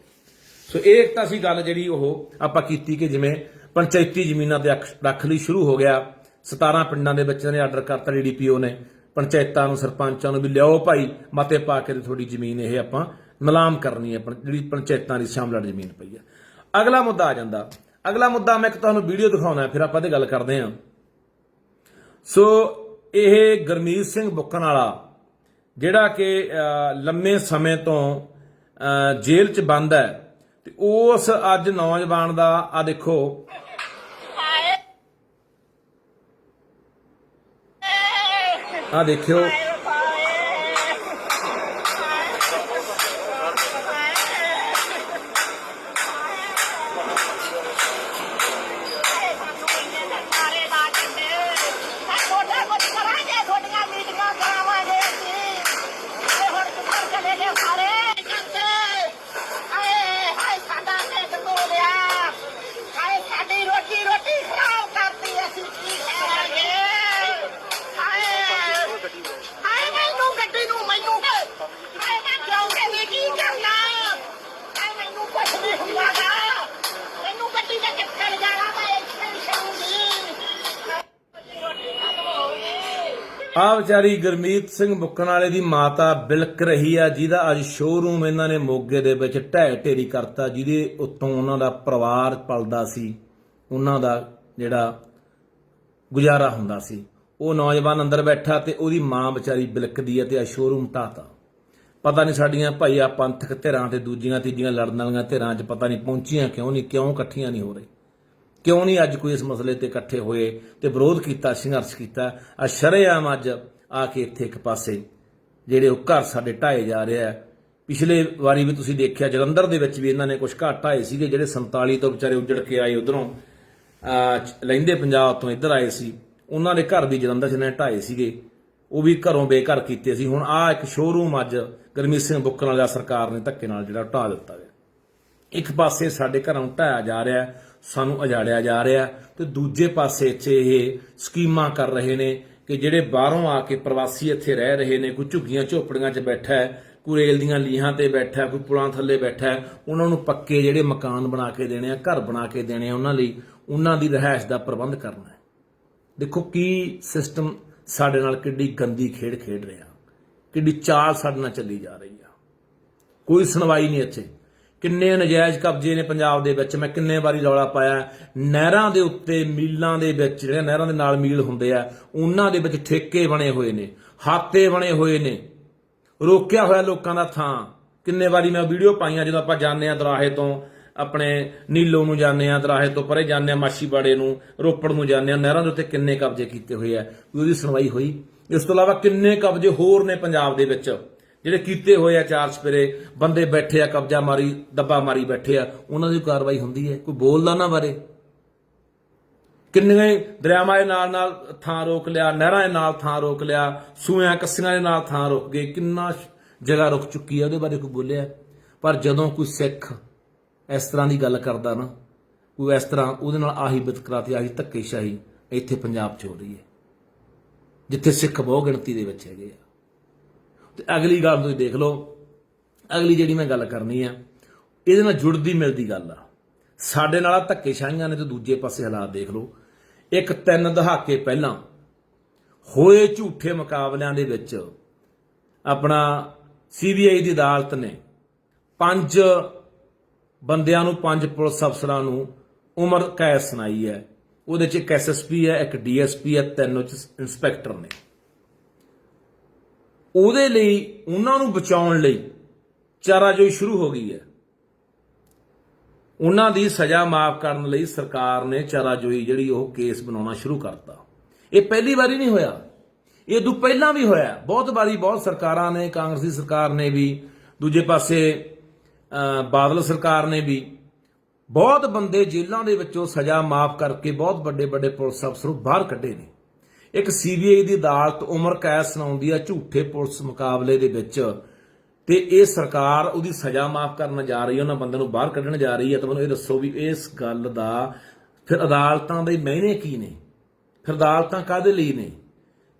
ਸੋ ਇਹ ਇੱਕ ਤਾਂ ਸੀ ਗੱਲ ਜਿਹੜੀ ਉਹ ਆਪਾਂ ਕੀਤੀ ਕਿ ਜਿਵੇਂ ਪੰਚਾਇਤੀ ਜ਼ਮੀਨਾਂ ਤੇ ਅੱਖ- ਰੱਖ ਲਈ ਸ਼ੁਰੂ ਹੋ ਗਿਆ। 17 ਪਿੰਡਾਂ ਦੇ ਬੱਚਿਆਂ ਨੇ ਆਰਡਰ ਕਰਤਾ ਡੀਡੀਪੀਓ ਨੇ। ਪੰਚਾਇਤਾਂ ਨੂੰ, ਸਰਪੰਚਾਂ ਨੂੰ ਵੀ ਲਿਆਓ ਭਾਈ, ਮਤੇ ਪਾ ਕੇ ਤੇ ਤੁਹਾਡੀ ਜ਼ਮੀਨ ਇਹ ਆਪਾਂ ਨਿਲਾਮ ਕਰਨੀ ਹੈ, ਪੰ- ਜਿਹੜੀ ਪੰਚਾਇਤਾਂ ਦੀ ਸ਼ਾਮਲੜ ਜ਼ਮੀਨ ਪਈ ਆ ਅਗਲਾ ਮੁੱਦਾ ਆ ਜਾਂਦਾ। ਅਗਲਾ ਮੁੱਦਾ ਮੈਂ ਇੱਕ ਤੁਹਾਨੂੰ ਵੀਡੀਓ ਦਿਖਾਉਣਾ ਫਿਰ ਆਪਾਂ ਤੇ ਗੱਲ ਕਰਦੇ ਹਾਂ। ਸੋ ਇਹ ਗਰਮੀਤ ਸਿੰਘ ਬੁੱਕਣ ਵਾਲਾ, ਜਿਹੜਾ ਕਿ ਲੰਮੇ ਸਮੇਂ ਤੋਂ ਜੇਲ੍ਹ 'ਚ ਬੰਦ ਹੈ, ਤੇ ਉਸ ਅੱਜ ਨੌਜਵਾਨ ਦਾ, ਆ ਦੇਖੋ। ਆ ਦੇਖਿਓ। ਆ ਵਿਚਾਰੀ ਗਰਮੀਤ ਸਿੰਘ ਬੁੱਕਣ ਵਾਲੇ ਦੀ ਮਾਤਾ ਬਿਲਕ ਰਹੀ ਆ, ਜਿਹਦਾ ਅੱਜ ਸ਼ੋਰੂਮ ਇਹਨਾਂ ਨੇ ਮੋਗੇ ਦੇ ਵਿੱਚ ਢਹਿ ਢੇਰੀ ਕਰਤਾ, ਜਿਹਦੇ ਉੱਤੋਂ ਉਹਨਾਂ ਦਾ ਪਰਿਵਾਰ ਪਲਦਾ ਸੀ, ਉਹਨਾਂ ਦਾ ਜਿਹੜਾ ਗੁਜ਼ਾਰਾ ਹੁੰਦਾ ਸੀ। ਉਹ ਨੌਜਵਾਨ ਅੰਦਰ ਬੈਠਾ ਤੇ ਉਹਦੀ ਮਾਂ ਵਿਚਾਰੀ ਬਿਲਕਦੀ ਆ ਤੇ ਆ ਸ਼ੋਰੂਮ ਢਾਤਾ। ਪਤਾ ਨਹੀਂ ਸਾਡੀਆਂ ਭਾਈ ਆ ਪੰਥਕ ਧਿਰਾਂ ਤੇ ਦੂਜੀਆਂ ਤੀਜੀਆਂ ਲੜਨ ਵਾਲੀਆਂ ਧਿਰਾਂ 'ਚ ਪਤਾ ਨਹੀਂ ਪਹੁੰਚੀਆਂ ਕਿਉਂ ਨਹੀਂ, ਕਿਉਂ ਇਕੱਠੀਆਂ ਨਹੀਂ ਹੋ ਰਹੀ। ਕਿਉਂ ਨਹੀਂ ਅੱਜ ਕੋਈ ਇਸ ਮਸਲੇ ਤੇ ਇਕੱਠੇ ਹੋਏ ਤੇ ਵਿਰੋਧ ਕੀਤਾ, ਸੰਘਰਸ਼ ਕੀਤਾ? ਆ ਸ਼ਰੇਆਮ ਅੱਜ ਆ ਕੇ ਇੱਥੇ ਇੱਕ ਪਾਸੇ, ਜਿਹੜੇ ਉਹ ਘਰ ਸਾਡੇ ਢਾਏ ਜਾ ਰਿਹਾ ਹੈ। ਪਿਛਲੇ ਵਾਰੀ ਵੀ ਤੁਸੀਂ ਦੇਖਿਆ, ਜਲੰਧਰ ਦੇ ਵਿੱਚ ਵੀ ਇਹਨਾਂ ਨੇ ਕੁਝ ਘਰ ਢਾਏ ਸੀਗੇ, ਜਿਹੜੇ 47 ਤੋਂ ਵਿਚਾਰੇ ਉੱਜੜ ਕੇ ਆਏ ਉਧਰੋਂ। ਲੈਂਦੇ ਪੰਜਾਬ ਤੋਂ ਇੱਧਰ ਆਏ ਸੀ। ਉਹਨਾਂ ਦੇ ਘਰ ਵੀ ਜਲੰਧਰ 'ਚ ਇਹਨਾਂ ਨੇ ਢਾਏ ਸੀਗੇ। ਉਹ ਵੀ ਘਰੋਂ ਬੇਘਰ ਕੀਤੇ ਸੀ। ਹੁਣ ਆ ਇੱਕ ਸ਼ੋਰੂਮ ਅੱਜ ਗਰਮੀਤ ਸਿੰਘ ਬੁੱਕਣ ਵਾਲਾ ਸਰਕਾਰ ਨੇ ਧੱਕੇ ਨਾਲ ਜਿਹੜਾ ਢਾ ਦਿੱਤਾ ਗਿਆ ਇੱਕ ਪਾਸੇ ਸਾਡੇ ਘਰਾਂ ਨੂੰ ਢਾਇਆ ਜਾ ਰਿਹਾ ਸਾਨੂੰ ਉਜਾੜਿਆ ਜਾ ਰਿਹਾ ਹੈ, ਤੇ ਦੂਜੇ ਪਾਸੇ ਇੱਥੇ ਇਹ ਸਕੀਮਾਂ ਕਰ ਰਹੇ ਨੇ ਕਿ ਜਿਹੜੇ ਬਾਹਰੋਂ ਆ ਕੇ ਪ੍ਰਵਾਸੀ ਇੱਥੇ ਰਹਿ ਰਹੇ ਨੇ ਕੋਈ ਝੁੱਗੀਆਂ ਝੋਪੜੀਆਂ 'ਚ ਬੈਠਾ ਹੈ ਕੋਈ ਰੇਲ ਦੀਆਂ ਲੀਹਾਂ ਤੇ ਬੈਠਾ ਕੋਈ ਪੁਲਾਂ ਥੱਲੇ ਬੈਠਾ ਉਹਨਾਂ ਨੂੰ ਪੱਕੇ ਜਿਹੜੇ ਮਕਾਨ ਬਣਾ ਕੇ ਦੇਣੇ ਆ ਘਰ ਬਣਾ ਕੇ ਦੇਣੇ ਆ ਉਹਨਾਂ ਲਈ ਉਹਨਾਂ ਦੀ ਰਿਹਾਇਸ਼ ਦਾ ਪ੍ਰਬੰਧ ਕਰਨਾ ਹੈ। ਦੇਖੋ ਕੀ ਸਿਸਟਮ ਸਾਡੇ ਨਾਲ ਕਿੱਡੀ ਗੰਦੀ ਖੇਡ ਖੇਡ ਰਿਹਾ। ਕਿੱਡੀ ਚਾਲ ਸਾਡੇ ਨਾਲ ਚੱਲੀ ਜਾ ਰਹੀ ਆ। ਕੋਈ ਸੁਣਵਾਈ ਨਹੀਂ ਇੱਥੇ। ਕਿੰਨੇ ਨਜਾਇਜ਼ ਕਬਜ਼ੇ ਨੇ ਪੰਜਾਬ ਦੇ ਵਿੱਚ, ਮੈਂ ਕਿੰਨੇ ਵਾਰੀ ਰੌਲਾ ਪਾਇਆ। ਨਹਿਰਾਂ ਦੇ ਉੱਤੇ, ਮੀਲਾਂ ਦੇ ਵਿੱਚ, ਜਿਹੜੇ ਨਹਿਰਾਂ ਦੇ ਨਾਲ ਮੀਲ ਹੁੰਦੇ ਆ, ਉਹਨਾਂ ਦੇ ਵਿੱਚ ਠੇਕੇ ਬਣੇ ਹੋਏ ਨੇ, ਹਾਤੇ ਬਣੇ ਹੋਏ ਨੇ, ਰੋਕਿਆ ਹੋਇਆ ਲੋਕਾਂ ਦਾ ਥਾਂ। ਕਿੰਨੇ ਵਾਰੀ ਮੈਂ ਵੀਡੀਓ ਪਾਈਆਂ, ਜਦੋਂ ਆਪਾਂ ਜਾਂਦੇ ਆ ਦਰਾਹੇ ਤੋਂ, ਆਪਣੇ ਨੀਲੋ ਨੂੰ ਜਾਂਦੇ ਆ ਦਰਾਹੇ ਤੋਂ ਪਰੇ ਜਾਂਦੇ ਆ ਮਾਛੀਵਾੜੇ ਨੂੰ, ਰੋਪੜ ਨੂੰ ਜਾਂਦੇ ਆ ਨਹਿਰਾਂ ਦੇ ਉੱਤੇ ਕਿੰਨੇ ਕਬਜ਼ੇ ਕੀਤੇ ਹੋਏ ਆ ਵੀ ਉਹਦੀ ਸੁਣਵਾਈ ਹੋਈ। ਇਸ ਤੋਂ ਇਲਾਵਾ ਕਿੰਨੇ ਕਬਜ਼ੇ ਹੋਰ ਨੇ ਪੰਜਾਬ ਦੇ ਵਿੱਚ? ਜਿਹੜੇ ਕੀਤੇ ਹੋਏ ਆ ਚਾਰ ਸਪੇਰੇ ਬੰਦੇ ਬੈਠੇ ਆ, ਕਬਜ਼ਾ ਮਾਰੀ, ਦੱਬਾ ਮਾਰੀ ਬੈਠੇ ਆ, ਉਹਨਾਂ ਦੀ ਕਾਰਵਾਈ ਹੁੰਦੀ ਹੈ? ਕੋਈ ਬੋਲਦਾ ਨਾ ਬਾਰੇ। ਕਿੰਨੇ ਦਰਿਆਵਾਂ ਦੇ ਨਾਲ ਨਾਲ ਥਾਂ ਰੋਕ ਲਿਆ, ਨਹਿਰਾਂ ਦੇ ਨਾਲ ਥਾਂ ਰੋਕ ਲਿਆ ਸੂਆਂ ਕੱਸੀਆਂ ਦੇ ਨਾਲ ਥਾਂ ਰੁਕ ਗਏ, ਕਿੰਨਾ ਜਗ੍ਹਾ ਰੁਕ ਚੁੱਕੀ ਹੈ ਉਹਦੇ ਬਾਰੇ ਕੋਈ ਬੋਲਿਆ? ਪਰ ਜਦੋਂ ਕੋਈ ਸਿੱਖ ਇਸ ਤਰ੍ਹਾਂ ਦੀ ਗੱਲ ਕਰਦਾ ਨਾ ਕੋਈ ਇਸ ਤਰ੍ਹਾਂ ਉਹਦੇ ਨਾਲ ਆਹੀ ਵਿਤਕਰਾ ਤੇ ਆਹੀ ਧੱਕੇਸ਼ਾਹੀ ਇੱਥੇ ਪੰਜਾਬ 'ਚ ਹੋ ਰਹੀ ਹੈ, ਜਿੱਥੇ ਸਿੱਖ ਬਹੁ ਗਿਣਤੀ ਦੇ ਵਿੱਚ ਹੈਗੇ ਆ। ਤੇ ਅਗਲੀ ਗੱਲ ਤੁਸੀਂ ਦੇਖ ਲਓ। ਅਗਲੀ ਜਿਹੜੀ ਮੈਂ ਗੱਲ ਕਰਨੀ ਆ, ਇਹਦੇ ਨਾਲ ਜੁੜਦੀ ਮਿਲਦੀ ਗੱਲ ਆ। ਸਾਡੇ ਨਾਲ ਆਹ ਧੱਕੇਸ਼ਾਹੀਆਂ ਨੇ ਤੇ ਦੂਜੇ ਪਾਸੇ ਹਾਲਾਤ ਦੇਖ ਲਓ। ਇੱਕ ਤਿੰਨ ਦਹਾਕੇ ਪਹਿਲਾਂ ਹੋਏ ਝੂਠੇ ਮੁਕਾਬਲਿਆਂ ਦੇ ਵਿੱਚ ਆਪਣਾ ਸੀਬੀਆਈ ਦੀ ਅਦਾਲਤ ਨੇ ਪੰਜ ਬੰਦਿਆਂ ਨੂੰ, ਪੰਜ ਪੁਲਿਸ ਅਫਸਰਾਂ ਨੂੰ ਉਮਰ ਕੈਦ ਸੁਣਾਈ ਹੈ। ਉਹਦੇ ਚ ਇੱਕ ਐਸਐਸਪੀ ਹੈ, ਇੱਕ ਡੀਐਸਪੀ ਹੈ, ਤਿੰਨ 'ਚ ਇੰਸਪੈਕਟਰ ਨੇ। ਉਹਦੇ ਲਈ, ਉਹਨਾਂ ਨੂੰ ਬਚਾਉਣ ਲਈ ਚਾਰਾਜੋਈ ਸ਼ੁਰੂ ਹੋ ਗਈ ਹੈ। ਉਹਨਾਂ ਦੀ ਸਜ਼ਾ ਮਾਫ ਕਰਨ ਲਈ ਸਰਕਾਰ ਨੇ ਚਾਰਾਜੋਈ ਜਿਹੜੀ ਉਹ ਕੇਸ ਬਣਾਉਣਾ ਸ਼ੁਰੂ ਕਰਤਾ। ਇਹ ਪਹਿਲੀ ਵਾਰੀ ਨਹੀਂ ਹੋਇਆ। ਇਹ ਤੋਂ ਪਹਿਲਾਂ ਵੀ ਹੋਇਆ। ਬਹੁਤ ਵਾਰੀ ਬਹੁਤ ਸਰਕਾਰਾਂ ਨੇ, ਕਾਂਗਰਸੀ ਸਰਕਾਰ ਨੇ ਵੀ, ਦੂਜੇ ਪਾਸੇ ਬਾਦਲ ਸਰਕਾਰ ਨੇ ਵੀ ਬਹੁਤ ਬੰਦੇ ਜੇਲ੍ਹਾਂ ਦੇ ਵਿੱਚੋਂ ਸਜ਼ਾ ਮਾਫ ਕਰਕੇ ਬਹੁਤ ਵੱਡੇ ਵੱਡੇ ਪੁਲਿਸ ਅਫਸਰ ਬਾਹਰ ਕੱਢੇ ਨੇ। ਇੱਕ ਸੀਬੀਆਈ ਦੀ ਅਦਾਲਤ ਉਮਰ ਕੈਦ ਸੁਣਾਉਂਦੀ ਆ ਝੂਠੇ ਪੁਲਿਸ ਮੁਕਾਬਲੇ ਦੇ ਵਿੱਚ। ਤੇ ਇਹ ਸਰਕਾਰ ਉਹਦੀ ਸਜ਼ਾ ਮਾਫ ਕਰਨ ਜਾ ਰਹੀ ਹੈ ਉਹਨਾਂ ਬੰਦਿਆਂ ਨੂੰ ਬਾਹਰ ਕੱਢਣ ਜਾ ਰਹੀ ਹੈ ਤਾਂ ਮੈਨੂੰ ਇਹ ਦੱਸੋ ਵੀ ਇਸ ਗੱਲ ਦਾ ਫਿਰ ਅਦਾਲਤਾਂ ਦੇ ਮਹੀਨੇ ਕੀ ਨੇ? ਫਿਰ ਅਦਾਲਤਾਂ ਕਾਦੇ ਲਈ ਨੇ?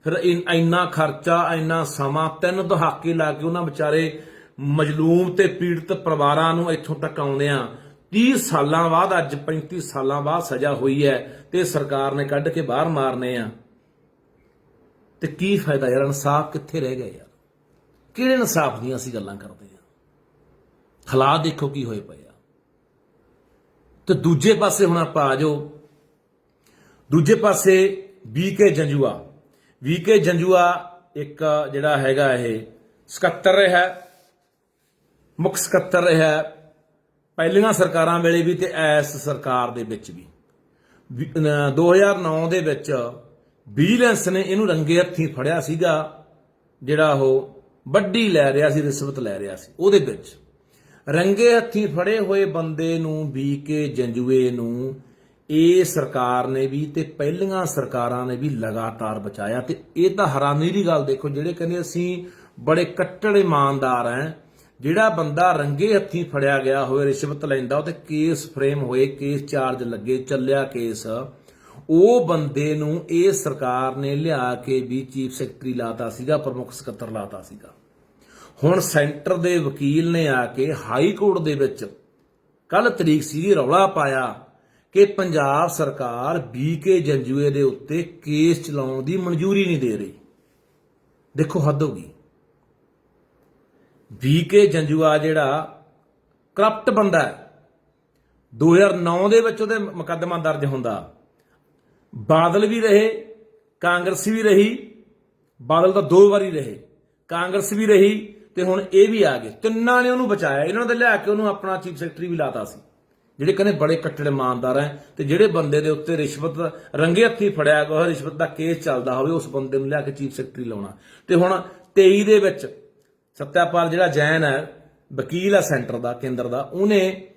ਫਿਰ ਇੰਨਾ ਖਰਚਾ, ਇੰਨਾ ਸਮਾਂ, ਤਿੰਨ ਦਹਾਕੇ ਲਾ ਕੇ ਉਹਨਾਂ ਵਿਚਾਰੇ ਮਜਲੂਮ ਤੇ ਪੀੜਤ ਪਰਿਵਾਰਾਂ ਨੂੰ ਇੱਥੋਂ ਤੱਕ ਆਉਂਦੇ ਆਉਂਦਿਆਂ 30 ਸਾਲਾਂ ਬਾਅਦ, ਅੱਜ 35 ਸਾਲਾਂ ਬਾਅਦ ਸਜ਼ਾ ਹੋਈ ਹੈ ਤੇ ਸਰਕਾਰ ਨੇ ਕੱਢ ਕੇ ਬਾਹਰ ਮਾਰਨੇ ਆ। ਤੇ ਕੀ ਫਾਇਦਾ ਯਾਰ, ਇਨਸਾਫ ਕਿੱਥੇ ਰਹਿ ਗਿਆ ਯਾਰ? ਕਿਹੜੇ ਇਨਸਾਫ ਦੀਆਂ ਅਸੀਂ ਗੱਲਾਂ ਕਰਦੇ ਆ ਹਾਲਾਤ ਦੇਖੋ ਕੀ ਹੋਏ ਪਏ ਆ। ਤੇ ਦੂਜੇ ਪਾਸੇ ਹੁਣ ਆਪਾਂ ਆ ਜਾਓ। ਦੂਜੇ ਪਾਸੇ ਵੀਕੇ ਜੰਜੂਆ। ਵੀਕੇ ਜੰਜੂਆ ਇੱਕ ਜਿਹੜਾ ਹੈਗਾ ਇਹ ਸਕੱਤਰ ਰਿਹਾ, ਮੁੱਖ ਸਕੱਤਰ ਰਿਹਾ, ਪਹਿਲੀਆਂ ਸਰਕਾਰਾਂ ਵੇਲੇ ਵੀ ਤੇ ਐਸ ਸਰਕਾਰ ਦੇ ਵਿੱਚ ਵੀ। ਵੀ- ਅਹ 2009 ਦੇ ਵਿੱਚ ਵਿਜੀਲੈਂਸ ਨੇ ਇਹਨੂੰ ਰੰਗੇ ਹੱਥੀਂ ਫੜਿਆ ਸੀਗਾ, ਜਿਹੜਾ ਉਹ ਵੱਡੀ ਲੈ ਰਿਹਾ ਸੀ, ਰਿਸ਼ਵਤ ਲੈ ਰਿਹਾ ਸੀ, ਉਹਦੇ ਵਿੱਚ। ਰੰਗੇ ਹੱਥੀਂ ਫੜੇ ਹੋਏ ਬੰਦੇ ਨੂੰ ਵੀ ਕੇ ਜੰਜੂਏ ਨੂੰ, ਇਹ ਸਰਕਾਰ ਨੇ ਵੀ ਤੇ ਪਹਿਲੀਆਂ ਸਰਕਾਰਾਂ ਨੇ ਵੀ ਲਗਾਤਾਰ ਬਚਾਇਆ। ਤੇ ਇਹ ਤਾਂ ਹੈਰਾਨੀ ਦੀ ਗੱਲ ਦੇਖੋ, ਜਿਹੜੇ ਕਹਿੰਦੇ ਅਸੀਂ ਬੜੇ ਕੱਟੜ ਇਮਾਨਦਾਰ ਆਂ ਜਿਹੜਾ ਬੰਦਾ ਰੰਗੇ ਹੱਥੀਂ ਫੜਿਆ ਗਿਆ ਹੋਵੇ, ਰਿਸ਼ਵਤ ਲੈਂਦਾ ਉਹ ਤੇ ਕੇਸ ਫਰੇਮ ਹੋਏ ਕੇਸ ਚਾਰਜ ਲੱਗੇ, ਚੱਲਿਆ ਕੇਸ ਉਹ ਬੰਦੇ ਨੂੰ ਇਹ ਸਰਕਾਰ ਨੇ ਲਿਆ ਕੇ ਵੀ ਚੀਫ ਸੈਕਟਰੀ ਲਾਤਾ ਸੀਗਾ, ਪ੍ਰਮੁੱਖ ਸਕੱਤਰ ਲਾਤਾ ਸੀਗਾ। ਹੁਣ ਸੈਂਟਰ ਦੇ ਵਕੀਲ ਨੇ ਆ ਕੇ ਹਾਈ ਕੋਰਟ ਦੇ ਵਿੱਚ ਕੱਲ ਤਰੀਕ ਸੀ ਰੌਲਾ ਪਾਇਆ ਕਿ ਪੰਜਾਬ ਸਰਕਾਰ ਬੀਕੇ ਜੰਜੂਏ ਦੇ ਉੱਤੇ ਕੇਸ ਚਲਾਉਣ ਦੀ ਮਨਜ਼ੂਰੀ ਨਹੀਂ ਦੇ ਰਹੀ। ਦੇਖੋ ਹੱਦ ਹੋ ਗਈ। ਬੀਕੇ ਜੰਜੂਆ ਜਿਹੜਾ ਕਰਪਟ ਬੰਦਾ ਹੈ 2009 ਦੇ ਵਿੱਚ ਉਹਦੇ ਮੁਕੱਦਮਾ ਦਰਜ ਹੁੰਦਾ। ਬਾਦਲ ਵੀ ਰਹੇ, ਕਾਂਗਰਸ ਵੀ ਰਹੀ, ਬਾਦਲ ਤਾਂ ਦੋ ਵਾਰੀ ਰਹੇ, ਕਾਂਗਰਸ ਵੀ ਰਹੀ ਤੇ ਹੁਣ ਇਹ ਵੀ ਆ ਗਏ। ਤਿੰਨਾਂ ਨੇ ਉਹਨੂੰ ਬਚਾਇਆ। ਇਹਨਾਂ ਨੇ ਲਿਆ ਕੇ ਉਹਨੂੰ ਆਪਣਾ ਚੀਫ ਸੈਕਟਰੀ ਵੀ ਲਾਤਾ ਸੀ, ਜਿਹੜੇ ਕਹਿੰਦੇ ਬੜੇ ਕੱਟੜ ਇਮਾਨਦਾਰ ਹੈ ਤੇ ਜਿਹੜੇ ਬੰਦੇ ਦੇ ਉੱਤੇ ਰਿਸ਼ਵਤ, ਰੰਗੇ ਹੱਥੀ ਫੜਿਆ ਗਿਆ ਹੋਇਆ, ਰਿਸ਼ਵਤ ਦਾ ਕੇਸ ਚੱਲਦਾ ਹੋਵੇ, ਉਸ ਬੰਦੇ ਨੂੰ ਲਿਆ ਕੇ ਚੀਫ ਸੈਕਟਰੀ ਲਾਉਣਾ। ਤੇ ਹੁਣ 23 ਦੇ ਵਿੱਚ ਸਤਿਆਪਾਲ ਜਿਹੜਾ ਜੈਨ ਹੈ, ਵਕੀਲ ਹੈ ਸੈਂਟਰ ਦਾ, ਕੇਂਦਰ ਦਾ, ਉਹਨੇ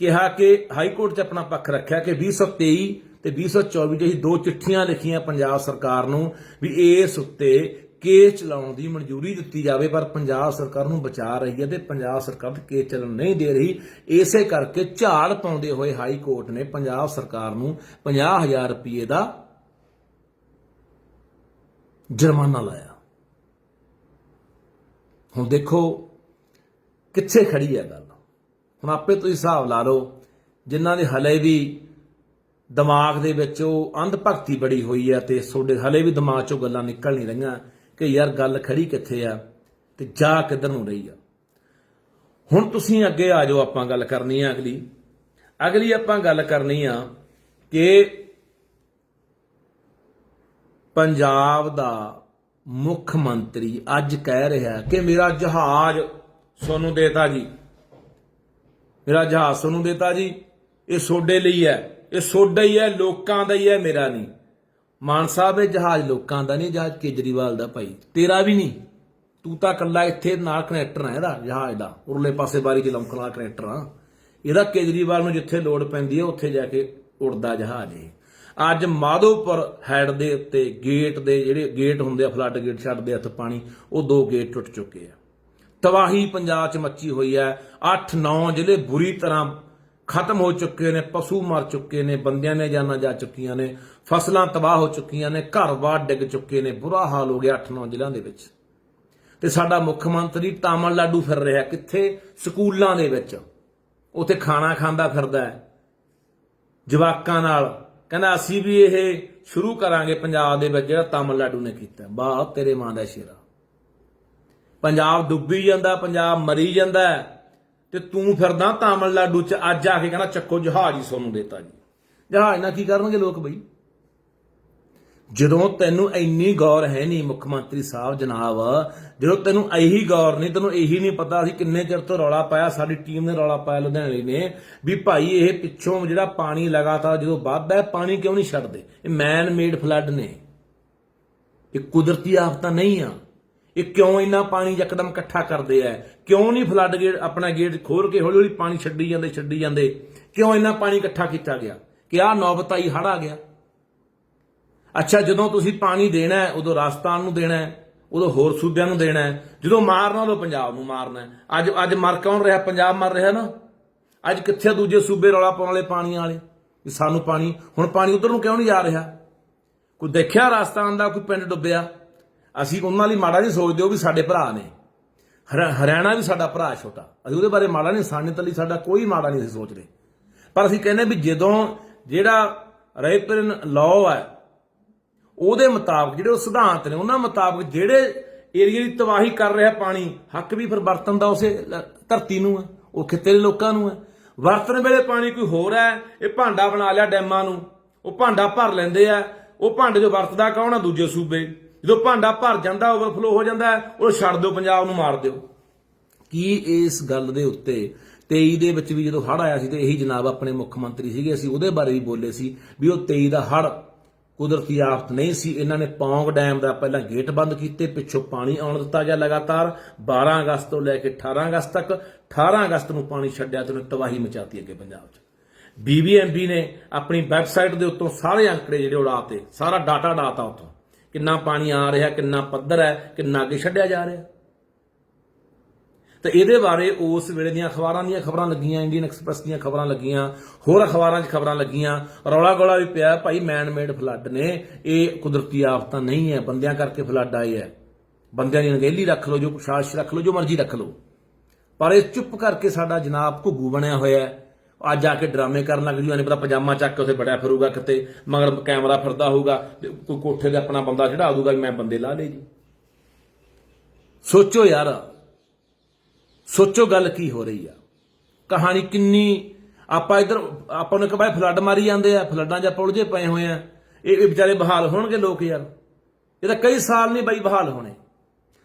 ਕਿਹਾ ਕਿ ਹਾਈ ਕੋਰਟ 'ਚ ਆਪਣਾ ਪੱਖ ਰੱਖਿਆ ਕਿ 2023 ਤੇ 2024 ਜਿਹੀ ਦੋ ਚਿੱਠੀਆਂ ਲਿਖੀਆਂ ਪੰਜਾਬ ਸਰਕਾਰ ਨੂੰ ਵੀ ਇਸ ਉੱਤੇ ਕੇਸ ਚਲਾਉਣ ਦੀ ਮਨਜ਼ੂਰੀ ਦਿੱਤੀ ਜਾਵੇ, ਪਰ ਪੰਜਾਬ ਸਰਕਾਰ ਨੂੰ ਬਚਾ ਰਹੀ ਹੈ ਤੇ ਪੰਜਾਬ ਸਰਕਾਰ ਕੇਸ ਚੱਲਣ ਨਹੀਂ ਦੇ ਰਹੀ। ਇਸੇ ਕਰਕੇ ਝਾੜ ਪਾਉਂਦੇ ਹੋਏ ਹਾਈ ਕੋਰਟ ਨੇ ਪੰਜਾਬ ਸਰਕਾਰ ਨੂੰ 50000 ਰੁਪਏ ਦਾ ਜੁਰਮਾਨਾ ਲਾਇਆ। ਹੁਣ ਦੇਖੋ ਕਿੱਥੇ ਖੜੀ ਹੈ ਗੱਲ। ਹੁਣ ਆਪੇ ਤੁਸੀਂ ਹਿਸਾਬ ਲਾ ਲਓ, ਜਿਨ੍ਹਾਂ ਦੇ ਹਲੇ ਵੀ ਦਿਮਾਗ ਦੇ ਵਿੱਚ ਉਹ ਅੰਧ ਭਗਤੀ ਬੜੀ ਹੋਈ ਆ ਤੇ ਤੁਹਾਡੇ ਹਲੇ ਵੀ ਦਿਮਾਗ ਚੋਂ ਗੱਲਾਂ ਨਿਕਲ ਨਹੀਂ ਰਹੀਆਂ ਕਿ ਯਾਰ ਗੱਲ ਖੜੀ ਕਿੱਥੇ ਆ ਤੇ ਜਾ ਕਿੱਧਰ ਨੂੰ ਰਹੀ ਆ। ਹੁਣ ਤੁਸੀਂ ਅੱਗੇ ਆ ਜਾਓ, ਆਪਾਂ ਗੱਲ ਕਰਨੀ ਆ ਅਗਲੀ। ਅਗਲੀ ਆਪਾਂ ਗੱਲ ਕਰਨੀ ਆ ਕਿ ਪੰਜਾਬ ਦਾ ਮੁੱਖ ਮੰਤਰੀ ਅੱਜ ਕਹਿ ਰਿਹਾ ਕਿ ਮੇਰਾ ਜਹਾਜ਼ ਸੋਨੂੰ ਦੇਤਾ ਜੀ। ਮੇਰਾ ਜਹਾਜ਼ ਸੋਨੂੰ ਦੇਤਾ ਜੀ, ਇਹ ਸੋਡੇ ਲਈ ਹੈ। ਇਹ ਸੋਡਾ ਹੀ ਹੈ, ਲੋਕਾਂ ਦਾ ਹੀ ਹੈ, ਮੇਰਾ ਨਹੀਂ। ਮਾਨ ਸਾਹਿਬ, ਇਹ ਜਹਾਜ਼ ਲੋਕਾਂ ਦਾ ਨਹੀਂ ਜਹਾਜ਼ ਕੇਜਰੀਵਾਲ ਦਾ ਭਾਈ। ਤੇਰਾ ਵੀ ਨਹੀਂ। ਤੂੰ ਤਾਂ ਕੱਲਾ ਇੱਥੇ ਨਾਲ ਕਨੈਕਟਰ ਆ ਇਹਦਾ, ਜਹਾਜ਼ ਦਾ। ਉਰਲੇ ਪਾਸੇ ਬਾਰੀ ਚ ਲੰਕਣ ਕਨੈਕਟਰ ਆ। ਇਹਦਾ ਕੇਜਰੀਵਾਲ ਨੂੰ ਜਿੱਥੇ ਲੋੜ ਪੈਂਦੀ ਹੈ ਉੱਥੇ ਜਾ ਕੇ ਉੜਦਾ ਜਹਾਜ਼ ਇਹ। ਅੱਜ ਮਾਧੋਪੁਰ ਹੈਡ ਦੇ ਉੱਤੇ ਗੇਟ ਦੇ ਜਿਹੜੇ ਗੇਟ ਹੁੰਦੇ ਆ ਫਲੱਡ ਗੇਟ ਛੱਡਦੇ ਹੱਥ ਪਾਣੀ, ਉਹ ਦੋ ਗੇਟ ਟੁੱਟ ਚੁੱਕੇ ਆ। ਤਬਾਹੀ ਪੰਜਾਬ 'ਚ ਮੱਚੀ ਹੋਈ ਹੈ 8-9 ਜ਼ਿਲ੍ਹੇ ਬੁਰੀ ਤਰ੍ਹਾਂ ਖਤਮ ਹੋ ਚੁੱਕੇ ਨੇ, ਪਸ਼ੂ ਮਰ ਚੁੱਕੇ ਨੇ, ਬੰਦਿਆਂ ਨੇ ਜਾਨਾਂ ਜਾ ਚੁੱਕੀਆਂ ਨੇ, ਫਸਲਾਂ ਤਬਾਹ ਹੋ ਚੁੱਕੀਆਂ ਨੇ ਘਰ-ਬਾਰ ਡਿੱਗ ਚੁੱਕੇ ਨੇ, ਬੁਰਾ ਹਾਲ ਹੋ ਗਿਆ 8-9 ਜ਼ਿਲ੍ਹਿਆਂ ਦੇ ਵਿੱਚ। ਤੇ ਸਾਡਾ ਮੁੱਖ ਮੰਤਰੀ ਤਾਮਿਲਨਾਡੂ ਫਿਰ ਰਿਹਾ, ਕਿੱਥੇ? ਸਕੂਲਾਂ ਦੇ ਵਿੱਚ। ਉੱਥੇ ਖਾਣਾ ਖਾਂਦਾ ਫਿਰਦਾ ਹੈ। ਜਵਾਕਾਂ ਨਾਲ। ਕਹਿੰਦਾ, ਅਸੀਂ ਵੀ ਇਹ ਸ਼ੁਰੂ ਕਰਾਂਗੇ ਪੰਜਾਬ ਦੇ ਵਿੱਚ ਜਿਹੜਾ ਤਾਮਿਲਨਾਡੂ ਨੇ ਕੀਤਾ। ਵਾਹ, ਤੇਰੇ ਮਾਂ ਦਾ ਸ਼ੇਰਾ। ਪੰਜਾਬ ਡੁੱਬੀ ਜਾਂਦਾ, ਪੰਜਾਬ ਮਰੀ ਜਾਂਦਾ ਤੇ ਤੂੰ ਫਿਰਦਾ ਤਾਮਿਲਨਾਡੂ ਚ ਅੱਜ ਆ ਕੇ ਕਹਿੰਦਾ ਚੱਕੋ ਜਹਾਜ਼ ਹੀ ਸੋਨੂੰ ਦੇਤਾ ਜੀ। ਜਹਾਜ਼ ਨਾਲ ਕੀ ਕਰਨਗੇ ਲੋਕ ਬਈ? ਜਦੋਂ ਤੈਨੂੰ ਇੰਨੀ ਗੌਰ ਹੈ ਨਹੀਂ ਮੁੱਖ ਮੰਤਰੀ ਸਾਹਿਬ ਜਨਾਬ, ਜਦੋਂ ਤੈਨੂੰ ਇਹੀ ਗੌਰ ਨਹੀਂ ਤੈਨੂੰ ਇਹੀ ਨਹੀਂ ਪਤਾ ਅਸੀਂ ਕਿੰਨੇ ਚਿਰ ਤੋਂ ਰੌਲਾ ਪਾਇਆ, ਸਾਡੀ ਟੀਮ ਨੇ ਰੌਲਾ ਪਾਇਆ ਲੁਧਿਆਣੇ ਨੇ, ਵੀ ਭਾਈ ਇਹ ਪਿੱਛੋਂ ਜਿਹੜਾ ਪਾਣੀ ਲਗਾਤਾਰ ਜਦੋਂ ਵੱਧਦਾ ਹੈ, ਪਾਣੀ ਕਿਉਂ ਨਹੀਂ ਛੱਡਦੇ? ਇਹ ਮੈਨ ਮੇਡ ਫਲੱਡ ਨੇ। ਇਹ ਕੁਦਰਤੀ ਆਫਤਾਂ ਨਹੀਂ ਆ। ਇਹ ਕਿਉਂ ਇੰਨਾ ਪਾਣੀ ਯਕਦਮ ਇਕੱਠਾ ਕਰਦੇ ਆ ਕਿਉਂ ਨਹੀਂ ਫਲੱਡ ਗੇਟ ਆਪਣਾ ਗੇਟ ਖੋਲ ਕੇ ਹੌਲੀ ਹੌਲੀ ਪਾਣੀ ਛੱਡੀ ਜਾਂਦੇ ਛੱਡੀ ਜਾਂਦੇ? ਕਿਉਂ ਇੰਨਾ ਪਾਣੀ ਇਕੱਠਾ ਕੀਤਾ ਗਿਆ? ਕਿ ਆ ਨੌਬਤਾਈ ਹੜ ਆ ਗਿਆ? ਅੱਛਾ, ਜਦੋਂ ਤੁਸੀਂ ਪਾਣੀ ਦੇਣਾ ਹੈ ਉਦੋਂ ਰਾਜਸਥਾਨ ਨੂੰ ਦੇਣਾ ਹੈ ਉਦੋਂ ਹੋਰ ਸੂਬਿਆਂ ਨੂੰ ਦੇਣਾ ਹੈ ਜਦੋਂ ਮਾਰਨਾ ਉਦੋਂ ਪੰਜਾਬ ਨੂੰ ਮਾਰਨਾ ਹੈ ਅੱਜ ਅੱਜ ਮਰ ਕੌਣ ਰਿਹਾ? ਪੰਜਾਬ ਮਰ ਰਿਹਾ ਨਾ। ਅੱਜ ਕਿੱਥੇ ਦੂਜੇ ਸੂਬੇ ਰੌਲਾ ਪਾਉਣ ਵਾਲੇ ਪਾਣੀ ਵਾਲੇ? ਵੀ ਸਾਨੂੰ ਪਾਣੀ, ਹੁਣ ਪਾਣੀ ਉਧਰ ਨੂੰ ਕਿਉਂ ਨਹੀਂ ਜਾ ਰਿਹਾ? ਕੋਈ ਦੇਖਿਆ ਰਾਜਸਥਾਨ ਦਾ ਕੋਈ ਪਿੰਡ ਡੁੱਬਿਆ? ਅਸੀਂ ਉਹਨਾਂ ਲਈ ਮਾੜਾ ਨਹੀਂ ਸੋਚਦੇ ਉਹ ਵੀ ਸਾਡੇ ਭਰਾ ਨੇ। ਹਰ- ਹਰਿਆਣਾ ਵੀ ਸਾਡਾ ਭਰਾ ਛੋਟਾ। ਅਸੀਂ ਉਹਦੇ ਬਾਰੇ ਮਾੜਾ ਨਹੀਂ, ਸਾਨਿਤ ਲਈ ਸਾਡਾ ਕੋਈ ਮਾੜਾ ਨਹੀਂ ਅਸੀਂ ਸੋਚਦੇ। ਪਰ ਅਸੀਂ ਕਹਿੰਦੇ ਵੀ ਜਦੋਂ ਜਿਹੜਾ ਰੈਪਰਨ ਲਾਅ ਹੈ, ਉਹਦੇ ਮੁਤਾਬਕ ਜਿਹੜੇ ਉਹ ਸਿਧਾਂਤ ਨੇ, ਉਹਨਾਂ ਮੁਤਾਬਕ ਜਿਹੜੇ ਏਰੀਆ ਦੀ ਤਬਾਹੀ ਕਰ ਰਿਹਾ ਪਾਣੀ, ਹੱਕ ਵੀ ਫਿਰ ਵਰਤਨ ਦਾ ਉਸੇ ਧਰਤੀ ਨੂੰ ਹੈ, ਉਹ ਖਿੱਤੇ ਦੇ ਲੋਕਾਂ ਨੂੰ ਹੈ। ਵਰਤਣ ਵੇਲੇ ਪਾਣੀ ਕੋਈ ਹੋਰ ਹੈ, ਇਹ ਭਾਂਡਾ ਬਣਾ ਲਿਆ ਡੈਮਾਂ ਨੂੰ, ਉਹ ਭਾਂਡਾ ਭਰ ਲੈਂਦੇ ਆ, ਉਹ ਭਾਂਡੇ ਜੋ ਵਰਤਦਾ ਕੌਣ ਆ? ਦੂਜੇ ਸੂਬੇ। ਜਦੋਂ ਭਾਂਡਾ ਭਰ ਜਾਂਦਾ ਓਵਰਫਲੋ ਹੋ ਜਾਂਦਾ, ਉਹ ਛੱਡ ਦਿਓ, ਪੰਜਾਬ ਨੂੰ ਮਾਰ ਦਿਓ। ਕੀ ਇਸ ਗੱਲ ਦੇ ਉੱਤੇ 23 ਦੇ ਵਿੱਚ ਵੀ ਜਦੋਂ ਹੜ ਆਇਆ ਸੀ ਤੇ ਇਹੀ ਜਨਾਬ ਆਪਣੇ ਮੁੱਖ ਮੰਤਰੀ ਸੀਗੇ, ਅਸੀਂ ਉਹਦੇ ਬਾਰੇ ਵੀ ਬੋਲੇ ਸੀ ਵੀ ਉਹ 23 ਦਾ ਹੜ ਕੁਦਰਤੀ ਆਫਤ ਨਹੀਂ ਸੀ। ਇਹਨਾਂ ਨੇ ਪੌਂਗ ਡੈਮ ਦਾ ਪਹਿਲਾਂ ਗੇਟ ਬੰਦ ਕੀਤੇ, ਪਿੱਛੋਂ ਪਾਣੀ ਆਉਣ ਦਿੱਤਾ ਗਿਆ ਲਗਾਤਾਰ। 12 ਅਗਸਤ ਤੋਂ ਲੈ ਕੇ 18 ਅਗਸਤ ਤੱਕ 18 ਅਗਸਤ ਨੂੰ ਪਾਣੀ ਛੱਡਿਆ ਤੇ ਉਹਨੇ ਤਬਾਹੀ ਮਚਾਤੀ ਅੱਗੇ ਪੰਜਾਬ 'ਚ। ਬੀਬੀਐਮਬੀ ਨੇ ਆਪਣੀ ਵੈਬਸਾਈਟ ਦੇ ਉੱਤੋਂ ਸਾਰੇ ਅੰਕੜੇ ਜਿਹੜੇ ਉਡਾਤੇ ਸਾਰਾ ਡਾਟਾ ਡਾਤਾ ਉੱਥੋਂ। ਕਿੰਨਾ ਪਾਣੀ ਆ ਰਿਹਾ, ਕਿੰਨਾ ਪੱਧਰ ਹੈ, ਕਿੰਨਾ ਅੱਗੇ ਛੱਡਿਆ ਜਾ ਰਿਹਾ। ਤੇ ਇਹਦੇ ਬਾਰੇ ਉਸ ਵੇਲੇ ਦੀਆਂ ਅਖਬਾਰਾਂ ਦੀਆਂ ਖਬਰਾਂ ਲੱਗੀਆਂ ਇੰਡੀਅਨ ਐਕਸਪ੍ਰੈਸ ਦੀਆਂ ਖਬਰਾਂ ਲੱਗੀਆਂ, ਹੋਰ ਅਖਬਾਰਾਂ 'ਚ ਖਬਰਾਂ ਲੱਗੀਆਂ। ਰੌਲਾ ਗੋਲਾ ਵੀ ਪਿਆ, ਭਾਈ ਮੈਨ ਮੇਡ ਫਲੱਡ ਨੇ। ਇਹ ਕੁਦਰਤੀ ਆਫਤਾਂ ਨਹੀਂ ਹੈ, ਬੰਦਿਆਂ ਕਰਕੇ ਫਲੱਡ ਆਏ ਹੈ। ਬੰਦਿਆਂ ਦੀ ਅਣਗਹਿਲੀ ਰੱਖ ਲਓ, ਜੋ ਸਾਜ਼ਿਸ਼ ਰੱਖ ਲਓ, ਜੋ ਮਰਜ਼ੀ ਰੱਖ ਲਓ। ਪਰ ਇਹ ਚੁੱਪ ਕਰਕੇ ਸਾਡਾ ਜਨਾਬ ਘੁੱਗੂ ਬਣਿਆ ਹੋਇਆ ਹੈ। ਅੱਜ ਆ ਕੇ ਡਰਾਮੇ ਕਰਨ ਲੱਗ ਜੂ ਨਹੀਂ ਪਤਾ ਪਜਾਮਾ ਚੱਕ ਕੇ ਉੱਥੇ ਬੜਿਆ ਫਿਰੂਗਾ ਕਿਤੇ, ਮਗਰ ਕੈਮਰਾ ਫਿਰਦਾ ਹੋਊਗਾ, ਤੇ ਕੋਈ ਕੋਠੇ ਤੇ ਆਪਣਾ ਬੰਦਾ ਚੜਾ ਦੂਗਾ ਮੈਂ ਬੰਦੇ ਲਾ ਲਏ ਜੀ। ਸੋਚੋ ਯਾਰ, ਸੋਚੋ ਗੱਲ ਕੀ ਹੋ ਰਹੀ ਆ। ਕਹਾਣੀ ਕਿੰਨੀ, ਆਪਾਂ ਇਧਰ, ਆਪਾਂ ਨੂੰ ਇੱਕ ਫਲੱਡ ਮਾਰੀ ਜਾਂਦੇ ਆ, ਫਲੱਡਾਂ 'ਚ ਆਪਾਂ ਉਲਝੇ ਪਏ ਹੋਏ ਆ। ਇਹ ਇਹ ਵਿਚਾਰੇ ਬਹਾਲ ਹੋਣਗੇ ਲੋਕ ਯਾਰ। ਇਹ ਤਾਂ ਕਈ ਸਾਲ ਨਹੀਂ ਬਾਈ ਬਹਾਲ ਹੋਣੇ।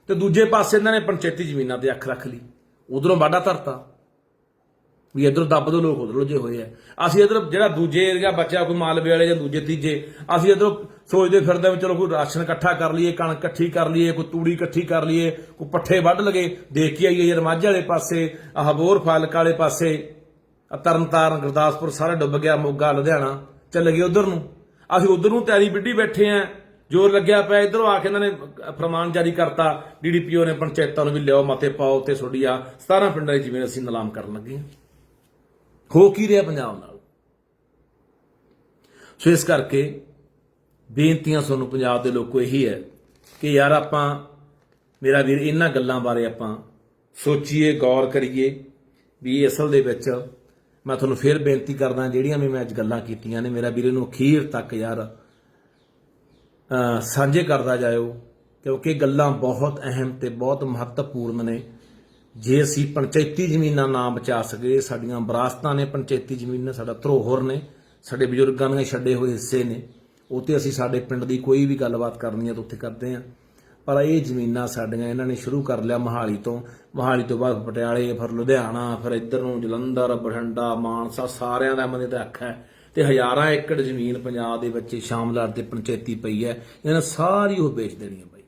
ਤੇ ਦੂਜੇ ਪਾਸੇ ਇਹਨਾਂ ਨੇ ਪੰਚਾਇਤੀ ਜ਼ਮੀਨਾਂ ਤੇ ਅੱਖ ਰੱਖ ਲਈ। ਉਧਰੋਂ ਵਾਢਾ ਧਰਤਾ। ਵੀ ਇਧਰ ਦੱਬ ਦੋ, ਲੋਕ ਉਧਰ ਉਲਝੇ ਹੋਏ ਆ। ਅਸੀਂ ਇਧਰ ਜਿਹੜਾ ਦੂਜੇ ਏਰੀਆ ਬਚਿਆ ਕੋਈ ਮਾਲਵੇ ਵਾਲੇ ਜਾਂ ਦੂਜੇ ਤੀਜੇ, ਅਸੀਂ ਇਧਰ ਸੋਚਦੇ ਫਿਰਦੇ ਵੀ ਚਲੋ ਕੋਈ ਰਾਸ਼ਨ ਇਕੱਠਾ ਕਰ ਲਈਏ, ਕਣਕ ਇਕੱਠੀ ਕਰ ਲਈਏ, ਕੋਈ ਤੂੜੀ ਇਕੱਠੀ ਕਰ ਲਈਏ, ਕੋਈ ਪੱਠੇ ਵੱਢ ਲਗੇ। ਦੇਖ ਕੇ ਆਈਏ ਯਾਰ ਮਾਝੇ ਵਾਲੇ ਪਾਸੇ, ਆਹ ਬੋਰ ਫਾਲਕ ਵਾਲੇ ਪਾਸੇ। ਤਰਨਤਾਰਨ, ਗੁਰਦਾਸਪੁਰ ਸਾਰਾ ਡੁੱਬ ਗਿਆ, ਮੋਗਾ, ਲੁਧਿਆਣਾ, ਚੱਲ ਗਏ ਉਧਰ ਨੂੰ। ਅਸੀਂ ਉਧਰ ਨੂੰ ਤਿਆਰੀ ਵਿੱਢੀ ਬੈਠੇ ਆਂ। ਜੋਰ ਲੱਗਿਆ ਪਿਆ, ਇਧਰੋਂ ਆ ਕੇ ਇਹਨਾਂ ਨੇ ਫਰਮਾਨ ਜਾਰੀ ਕਰਤਾ। ਡੀਡੀਪੀਓ ਨੇ ਪੰਚਾਇਤਾਂ ਨੂੰ ਵੀ ਲਿਆਓ ਮਤੇ ਪਾਓ ਤੇ ਤੁਹਾਡੀ ਆ 17 ਪਿੰਡਾਂ ਦੀ ਜ਼ਮੀਨ ਅਸੀਂ ਨਿਲਾਮ ਕਰਨ ਲੱਗੇ ਹਾਂ ਹੋ ਕੀ ਰਿਹਾ ਪੰਜਾਬ ਨਾਲ? ਸੋ ਇਸ ਕਰਕੇ ਬੇਨਤੀਆਂ ਤੁਹਾਨੂੰ ਪੰਜਾਬ ਦੇ ਲੋਕੋ ਇਹੀ ਹੈ ਕਿ ਯਾਰ ਆਪਾਂ, ਮੇਰਾ ਵੀਰ, ਇਹਨਾਂ ਗੱਲਾਂ ਬਾਰੇ ਆਪਾਂ ਸੋਚੀਏ, ਗੌਰ ਕਰੀਏ ਵੀ ਇਹ ਅਸਲ ਦੇ ਵਿੱਚ ਮੈਂ ਤੁਹਾਨੂੰ ਫੇਰ ਬੇਨਤੀ ਕਰਦਾ, ਜਿਹੜੀਆਂ ਵੀ ਮੈਂ ਅੱਜ ਗੱਲਾਂ ਕੀਤੀਆਂ ਨੇ, ਮੇਰਾ ਵੀਰ, ਇਹਨੂੰ ਅਖੀਰ ਤੱਕ ਯਾਰ ਸਾਂਝੇ ਕਰਦਾ ਜਾਇਓ, ਕਿਉਂਕਿ ਗੱਲਾਂ ਬਹੁਤ ਅਹਿਮ ਤੇ ਬਹੁਤ ਮਹੱਤਵਪੂਰਨ ਨੇ। ਜੇ ਅਸੀਂ ਪੰਚਾਇਤੀ ਜ਼ਮੀਨਾਂ ਨਾ ਬਚਾ ਸਕੇ ਸਾਡੀਆਂ ਵਿਰਾਸਤਾਂ ਨੇ ਪੰਚਾਇਤੀ ਜ਼ਮੀਨਾਂ ਸਾਡਾ ਧਰੋਹਰ ਨੇ, ਸਾਡੇ ਬਜ਼ੁਰਗਾਂ ਨੇ ਛੱਡੇ ਹੋਏ ਹਿੱਸੇ ਨੇ, ਉਹ ਤੇ ਅਸੀਂ ਸਾਡੇ ਪਿੰਡ ਦੀ ਕੋਈ ਵੀ ਗੱਲਬਾਤ ਕਰਨੀ ਹੈ ਤਾਂ ਉੱਥੇ ਕਰਦੇ ਹਾਂ। ਪਰ ਇਹ ਜ਼ਮੀਨਾਂ ਸਾਡੀਆਂ ਇਹਨਾਂ ਨੇ ਸ਼ੁਰੂ ਕਰ ਲਿਆ ਮਹਾਲੀ ਤੋਂ। ਮਹਾਲੀ ਤੋਂ ਬਾਅਦ ਪਟਿਆਲੇ, ਫਿਰ ਲੁਧਿਆਣਾ, ਫਿਰ ਇੱਧਰ ਨੂੰ ਜਲੰਧਰ, ਬਠਿੰਡਾ, ਮਾਨਸਾ, ਸਾਰਿਆਂ ਦਾ ਮਨੇ ਤਾਂ ਅੱਖ ਹੈ। ਤੇ ਹਜ਼ਾਰਾਂ ਏਕੜ ਜ਼ਮੀਨ ਪੰਜਾਬ ਦੇ ਵਿੱਚ ਸ਼ਾਮਲਾਰ ਤੇ ਪੰਚਾਇਤੀ ਪਈ ਹੈ। ਇਹਨਾਂ ਸਾਰੀ ਉਹ ਵੇਚ ਦੇਣੀ ਹੈ ਬਾਈ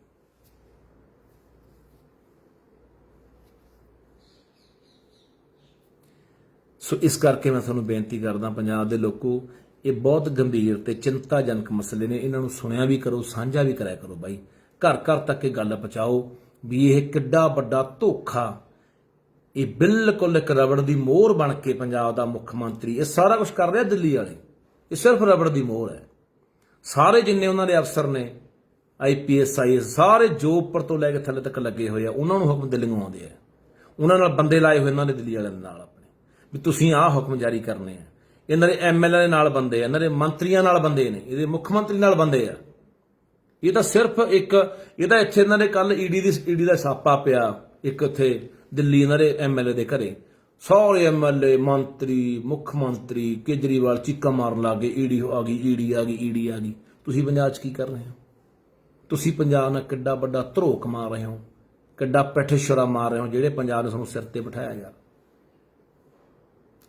ਸੋ ਇਸ ਕਰਕੇ ਮੈਂ ਤੁਹਾਨੂੰ ਬੇਨਤੀ ਕਰਦਾ ਪੰਜਾਬ ਦੇ ਲੋਕੋ, ਇਹ ਬਹੁਤ ਗੰਭੀਰ ਤੇ ਚਿੰਤਾਜਨਕ ਮਸਲੇ ਨੇ। ਇਹਨਾਂ ਨੂੰ ਸੁਣਿਆ ਵੀ ਕਰੋ, ਸਾਂਝਾ ਵੀ ਕਰਿਆ ਕਰੋ ਬਾਈ। ਘਰ ਘਰ ਤੱਕ ਇਹ ਗੱਲ ਪਹੁੰਚਾਓ ਵੀ ਇਹ ਕਿੱਡਾ ਵੱਡਾ ਧੋਖਾ, ਇਹ ਬਿਲਕੁਲ ਇੱਕ ਰਬੜ ਦੀ ਮੋਹਰ ਬਣ ਕੇ ਪੰਜਾਬ ਦਾ ਮੁੱਖ ਮੰਤਰੀ, ਇਹ ਸਾਰਾ ਕੁਝ ਕਰ ਰਿਹਾ ਦਿੱਲੀ ਵਾਲੇ। ਇਹ ਸਿਰਫ ਰਬੜ ਦੀ ਮੋਹਰ ਹੈ। ਸਾਰੇ ਜਿੰਨੇ ਉਹਨਾਂ ਦੇ ਅਫਸਰ ਨੇ ਆਈਪੀਐਸ ਆਈਐਸ ਸਾਰੇ ਜੋ ਉੱਪਰ ਤੋਂ ਲੈ ਕੇ ਥੱਲੇ ਤੱਕ ਲੱਗੇ ਹੋਏ ਆ, ਉਹਨਾਂ ਨੂੰ ਹੁਕਮ ਦਿੱਲੀੋਂ ਆਉਂਦੇ ਆ। ਉਹਨਾਂ ਨਾਲ ਬੰਦੇ ਲਾਏ ਹੋਏ ਉਹਨਾਂ ਨੇ ਦਿੱਲੀ ਵਾਲਿਆਂ ਦੇ ਨਾਲ। ਵੀ ਤੁਸੀਂ ਆਹ ਹੁਕਮ ਜਾਰੀ ਕਰਨੇ ਆ। ਇਹਨਾਂ ਦੇ ਐਮਐਲਏ ਦੇ ਨਾਲ ਬੰਦੇ ਆ ਇਹਨਾਂ ਦੇ ਮੰਤਰੀਆਂ ਨਾਲ ਬੰਦੇ ਨੇ, ਇਹਦੇ ਮੁੱਖ ਮੰਤਰੀ ਨਾਲ ਬੰਦੇ ਆ। ਇਹ ਤਾਂ ਸਿਰਫ ਇੱਕ ਇਹਦਾ ਇੱਥੇ ਇਹਨਾਂ ਦੇ ਕੱਲ ਈਡੀ ਦੀ ਈਡੀ ਦਾ ਛਾਪਾ ਪਿਆ, ਇੱਕ ਉੱਥੇ ਦਿੱਲੀ ਇਹਨਾਂ ਦੇ ਐਮਐਲਏ ਦੇ ਘਰੇ। ਸਾਰੇ ਐਮਐਲਏ ਮੰਤਰੀ, ਮੁੱਖ ਮੰਤਰੀ, ਕੇਜਰੀਵਾਲ ਚੀਕਾਂ ਮਾਰਨ ਲੱਗੇ ਈਡੀ ਆ ਗਈ ਈਡੀ ਆ ਗਈ ਈਡੀ ਆ ਗਈ। ਤੁਸੀਂ ਪੰਜਾਬ 'ਚ ਕੀ ਕਰ ਰਹੇ ਹੋ? ਤੁਸੀਂ ਪੰਜਾਬ ਨਾਲ ਕਿੱਡਾ ਵੱਡਾ ਧਰੋਕ ਮਾਰ ਰਹੇ ਹੋ, ਕਿੱਡਾ ਪੈਠੇਸ਼ਰਾ ਮਾਰ ਰਹੇ ਹੋ, ਜਿਹੜੇ ਪੰਜਾਬ ਨੇ ਤੁਹਾਨੂੰ ਸਿਰ ਤੇ ਬਿਠਾਇਆ ਯਾਰ।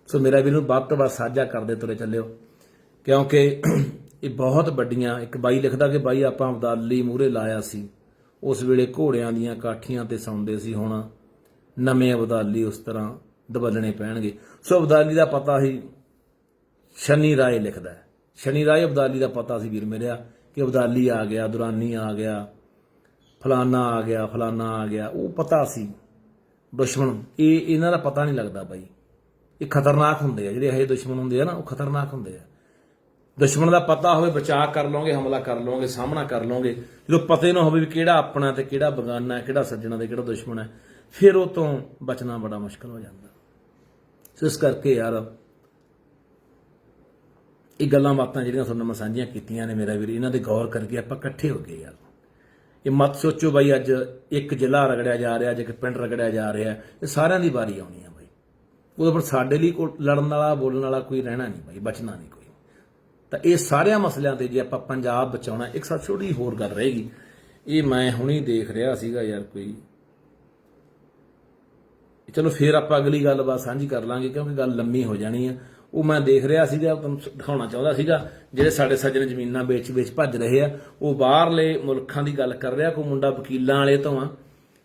ਸੋ ਮੇਰਾ ਵੀਰ ਨੂੰ ਵੱਧ ਤੋਂ ਵੱਧ ਸਾਂਝਾ ਕਰਦੇ ਤੁਰੇ ਚੱਲਿਓ। ਕਿਉਂਕਿ ਇਹ ਬਹੁਤ ਵੱਡੀਆਂ, ਇੱਕ ਬਾਈ ਲਿਖਦਾ ਕਿ ਬਾਈ ਆਪਾਂ ਅਬਦਾਲੀ ਮੂਰੇ ਲਾਇਆ ਸੀ। ਉਸ ਵੇਲੇ ਘੋੜਿਆਂ ਦੀਆਂ ਕਾਠੀਆਂ ਤੇ ਸੌਂਦੇ ਸੀ ਹੁਣ। ਨਵੇਂ ਅਬਦਾਲੀ ਉਸ ਤਰ੍ਹਾਂ ਦਬਲਣੇ ਪੈਣਗੇ। ਸੋ ਅਬਦਾਲੀ ਦਾ ਪਤਾ ਹੀ ਸ਼ਨੀ ਰਾਏ ਲਿਖਦਾ ਸ਼ਨੀ ਰਾਏ ਅਬਦਾਲੀ ਦਾ ਪਤਾ ਸੀ ਵੀਰ ਮੇਰਿਆ ਕਿ ਅਬਦਾਲੀ ਆ ਗਿਆ, ਦੁਰਾਨੀ ਆ ਗਿਆ, ਫਲਾਨਾ ਆ ਗਿਆ, ਫਲਾਨਾ ਆ ਗਿਆ। ਉਹ ਪਤਾ ਸੀ। ਦੁਸ਼ਮਣ, ਇਹ ਇਹਨਾਂ ਦਾ ਪਤਾ ਨਹੀਂ ਲੱਗਦਾ ਬਾਈ। ਇਹ ਖਤਰਨਾਕ ਹੁੰਦੇ ਆ, ਜਿਹੜੇ ਇਹ ਦੁਸ਼ਮਣ ਹੁੰਦੇ ਆ ਨਾ, ਉਹ ਖਤਰਨਾਕ ਹੁੰਦੇ ਆ। ਦੁਸ਼ਮਣ ਦਾ ਪਤਾ ਹੋਵੇ, ਬਚਾਅ ਕਰ ਲਓਗੇ, ਹਮਲਾ ਕਰ ਲਓਗੇ, ਸਾਹਮਣਾ ਕਰ ਲਓਗੇ, ਜਦੋਂ ਪਤਾ ਹੀ ਨਾ ਹੋਵੇ ਵੀ ਕਿਹੜਾ ਆਪਣਾ ਤੇ ਕਿਹੜਾ ਬਗਾਨਾ ਹੈ, ਕਿਹੜਾ ਸੱਜਣਾ ਤੇ ਕਿਹੜਾ ਦੁਸ਼ਮਣ ਹੈ, ਫਿਰ ਉਹ ਤੋਂ ਬਚਣਾ ਬੜਾ ਮੁਸ਼ਕਲ ਹੋ ਜਾਂਦਾ। ਸੋ ਇਸ ਕਰਕੇ ਯਾਰ, ਇਹ ਗੱਲਾਂ ਬਾਤਾਂ ਜਿਹੜੀਆਂ ਤੁਹਾਨੂੰ ਮੈਂ ਸਾਂਝੀਆਂ ਕੀਤੀਆਂ ਨੇ ਮੇਰਾ ਵੀਰ, ਇਹਨਾਂ ਦੇ ਗੌਰ ਕਰਕੇ ਆਪਾਂ ਇਕੱਠੇ ਹੋ ਗਏ ਯਾਰ। ਇਹ ਮਤ ਸੋਚੋ ਬਾਈ, ਅੱਜ ਇੱਕ ਜ਼ਿਲ੍ਹਾ ਰਗੜਿਆ ਜਾ ਰਿਹਾ, ਅੱਜ ਇੱਕ ਪਿੰਡ ਰਗੜਿਆ ਜਾ ਰਿਹਾ, ਇਹ ਸਾਰਿਆਂ ਦੀ ਵਾਰੀ ਆਉਣੀ ਆ। ਉਹਦੇ ਪਰ ਸਾਡੇ ਲਈ ਕੋਈ ਲੜਨ ਵਾਲਾ, ਬੋਲਣ ਵਾਲਾ ਕੋਈ ਰਹਿਣਾ ਨਹੀਂ ਭਾਈ ਬਚਣਾ ਨਹੀਂ ਕੋਈ। ਤਾਂ ਇਹ ਸਾਰਿਆਂ ਮਸਲਿਆਂ ਤੇ ਜੇ ਆਪਾਂ ਪੰਜਾਬ ਬਚਾਉਣਾ, ਇੱਕ ਸਭ ਛੋਟੀ ਹੋਰ ਗੱਲ ਰਹੇਗੀ। ਇਹ ਮੈਂ ਹੁਣੀ ਦੇਖ ਰਿਹਾ ਸੀਗਾ ਯਾਰ ਕੋਈ। ਚਲੋ ਫੇਰ ਆਪਾਂ ਅਗਲੀ ਗੱਲਬਾਤ ਸਾਂਝੀ ਕਰ ਲਾਂਗੇ, ਕਿਉਂਕਿ ਗੱਲ ਲੰਮੀ ਹੋ ਜਾਣੀ ਆ। ਉਹ ਮੈਂ ਦੇਖ ਰਿਹਾ ਸੀਗਾ, ਤੁਹਾਨੂੰ ਦਿਖਾਉਣਾ ਚਾਹੁੰਦਾ ਸੀਗਾ, ਜਿਹੜੇ ਸਾਡੇ ਸੱਜਣ ਜ਼ਮੀਨਾਂ ਵੇਚ-ਵੇਚ ਭੱਜ ਰਹੇ ਆ, ਉਹ ਬਾਹਰਲੇ ਮੁਲਕਾਂ ਦੀ ਗੱਲ ਕਰ ਰਿਹਾ, ਕੋਈ ਮੁੰਡਾ ਵਕੀਲਾਂ ਵਾਲੇ ਤੋਂ ਆ।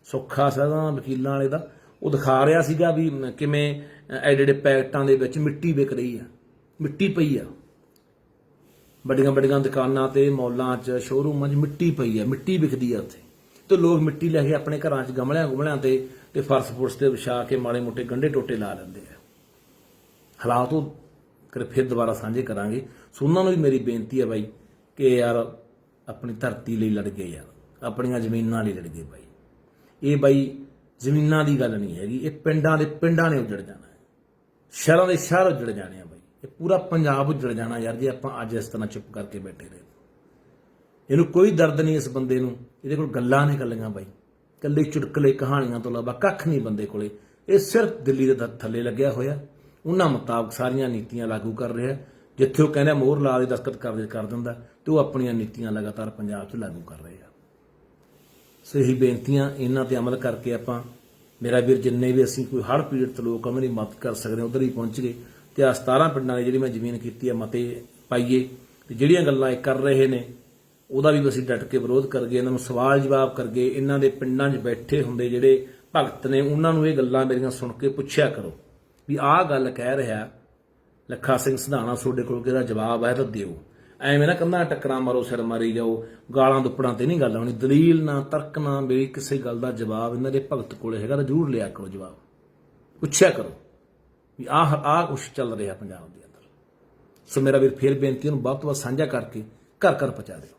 ਸੁੱਖਾ ਸਦਾ ਵਕੀਲਾਂ ਵਾਲੇ ਦਾ। ਉਹ ਦਿਖਾ ਰਿਹਾ ਸੀਗਾ ਵੀ ਕਿਵੇਂ ਐਡੇ ਐਡੇ ਪੈਕਟਾਂ ਦੇ ਵਿੱਚ ਮਿੱਟੀ ਵਿਕ ਰਹੀ ਆ। ਮਿੱਟੀ ਪਈ ਆ। ਵੱਡੀਆਂ ਵੱਡੀਆਂ ਦੁਕਾਨਾਂ ਤੇ, ਮੌਲਾਂ 'ਚ ਸ਼ੋਰੂਮਾਂ 'ਚ ਮਿੱਟੀ ਪਈ ਆ। ਮਿੱਟੀ ਵਿਕਦੀ ਆ ਉੱਥੇ। ਤੇ ਲੋਕ ਮਿੱਟੀ ਲੈ ਕੇ ਆਪਣੇ ਘਰਾਂ 'ਚ ਗਮਲਿਆਂ ਗੁਮਲਿਆਂ ਤੇ ਤੇ ਫਰਸ਼ ਫੁਰਸ਼ ਤੇ ਵਿਛਾ ਕੇ ਮਾੜੇ ਮੋਟੇ ਗੰਢੇ ਟੋਟੇ ਲਾ ਲੈਂਦੇ ਆ। ਹਾਲਾਤ ਉਹ ਕਰ ਫਿਰ ਦੁਬਾਰਾ ਸਾਂਝੇ ਕਰਾਂਗੇ। ਸੋ ਉਹਨਾਂ ਨੂੰ ਵੀ ਮੇਰੀ ਬੇਨਤੀ ਹੈ ਬਾਈ ਕਿ ਯਾਰ ਆਪਣੀ ਧਰਤੀ ਲਈ ਲੜ ਗਏ ਯਾਰ। ਆਪਣੀਆਂ ਜ਼ਮੀਨਾਂ ਲਈ ਲੜ ਗਏ ਬਾਈ। ਇਹ ਬਾਈ ਜ਼ਮੀਨਾਂ ਦੀ ਗੱਲ ਨਹੀਂ ਹੈਗੀ, ਇਹ ਪਿੰਡਾਂ ਦੇ ਪਿੰਡਾਂ ਨੇ ਉੱਜੜ ਜਾਣਾ ਸ਼ਹਿਰਾਂ ਦੇ ਸ਼ਹਿਰ ਉੱਜੜ ਜਾਣੇ ਆ ਬਾਈ। ਇਹ ਪੂਰਾ ਪੰਜਾਬ ਉੱਜੜ ਜਾਣਾ ਯਾਰ, ਜੇ ਆਪਾਂ ਅੱਜ ਇਸ ਤਰ੍ਹਾਂ ਚੁੱਪ ਕਰਕੇ ਬੈਠੇ ਰਹੇ। ਇਹਨੂੰ ਕੋਈ ਦਰਦ ਨਹੀਂ ਇਸ ਬੰਦੇ ਨੂੰ। ਇਹਦੇ ਕੋਲ ਗੱਲਾਂ ਨੇ ਕੱਲੀਆਂ ਬਾਈ। ਕੱਲੇ ਚੁਟਕਲੇ ਕਹਾਣੀਆਂ ਤੋਂ ਇਲਾਵਾ ਕੱਖ ਨਹੀਂ ਬੰਦੇ ਕੋਲੇ। ਇਹ ਸਿਰਫ ਦਿੱਲੀ ਦੇ ਥੱਲੇ ਲੱਗਿਆ ਹੋਇਆ। ਉਹਨਾਂ ਮੁਤਾਬਕ ਸਾਰੀਆਂ ਨੀਤੀਆਂ ਲਾਗੂ ਕਰ ਰਿਹਾ। ਜਿੱਥੇ ਉਹ ਕਹਿੰਦਾ ਮੋਹਰ ਲਾ ਦੇ ਦਸਤਖਤ ਕਰ ਕਰ ਦਿੰਦਾ, ਤੇ ਉਹ ਆਪਣੀਆਂ ਨੀਤੀਆਂ ਲਗਾਤਾਰ ਪੰਜਾਬ 'ਚ ਲਾਗੂ ਕਰ ਰਹੇ ਆ। ਸੋ ਇਹੀ ਬੇਨਤੀਆਂ ਇਹਨਾਂ ਤੇ ਅਮਲ ਕਰਕੇ ਆਪਾਂ ਮੇਰਾ ਵੀਰ ਜਿੰਨੇ ਵੀ ਅਸੀਂ ਕੋਈ ਹੜ੍ਹ ਪੀੜਤ ਲੋਕ ਆ, ਉਹਨਾਂ ਦੀ ਮਦਦ ਕਰ ਸਕਦੇ ਹਾਂ ਉਧਰ ਹੀ ਪਹੁੰਚ ਗਏ। ਤੇ ਆ 17 ਪਿੰਡਾਂ ਦੀ ਜਿਹੜੀ ਮੈਂ ਜ਼ਮੀਨ ਕੀਤੀ ਆ ਮਤੇ ਪਾਈਏ। ਤੇ ਜਿਹੜੀਆਂ ਗੱਲਾਂ ਇਹ ਕਰ ਰਹੇ ਨੇ ਉਹਦਾ ਵੀ ਅਸੀਂ ਡਟ ਕੇ ਵਿਰੋਧ ਕਰਗੇ ਇਹਨਾਂ ਨੂੰ ਸਵਾਲ ਜਵਾਬ ਕਰਗੇ ਇਹਨਾਂ ਦੇ ਪਿੰਡਾਂ 'ਚ ਬੈਠੇ ਹੁੰਦੇ ਜਿਹੜੇ ਭਗਤ ਨੇ ਉਹਨਾਂ ਨੂੰ ਇਹ ਗੱਲਾਂ ਮੇਰੀਆਂ ਸੁਣ ਕੇ ਪੁੱਛਿਆ ਕਰੋ ਵੀ ਆਹ ਗੱਲ ਕਹਿ ਰਿਹਾ ਲੱਖਾ ਸਿੰਘ ਸਿਧਾਣਾ ਤੁਹਾਡੇ ਕੋਲ ਕਿਹਦਾ ਜਵਾਬ ਹੈ ਤਾਂ ਦਿਓ। ਐਵੇਂ ਨਾ ਕੰਧਾਂ ਟੱਕਰਾਂ ਮਾਰੋ, ਸਿਰ ਮਾਰੀ ਜਾਓ, ਗਾਲਾਂ ਦੁੱਪੜਾਂ ਤੇ ਨਹੀਂ ਗੱਲ ਆਉਣੀ। ਦਲੀਲ ਨਾ, ਤਰਕ ਨਾ ਮੇਰੀ ਕਿਸੇ ਗੱਲ ਦਾ ਜਵਾਬ ਇਹਨਾਂ ਦੇ ਭਗਤ ਕੋਲੇ ਹੈਗਾ ਤਾਂ ਜ਼ਰੂਰ ਲਿਆ ਕਰੋ ਜਵਾਬ। ਪੁੱਛਿਆ ਕਰੋ ਵੀ ਆਹ ਆਹ ਕੁਛ ਚੱਲ ਰਿਹਾ ਪੰਜਾਬ ਦੇ ਅੰਦਰ। ਸੋ ਮੇਰਾ ਵੀਰ, ਫੇਰ ਬੇਨਤੀ ਨੂੰ ਵੱਧ ਤੋਂ ਵੱਧ ਸਾਂਝਾ ਕਰਕੇ ਘਰ ਘਰ ਪਹੁੰਚਾ ਦਿਓ।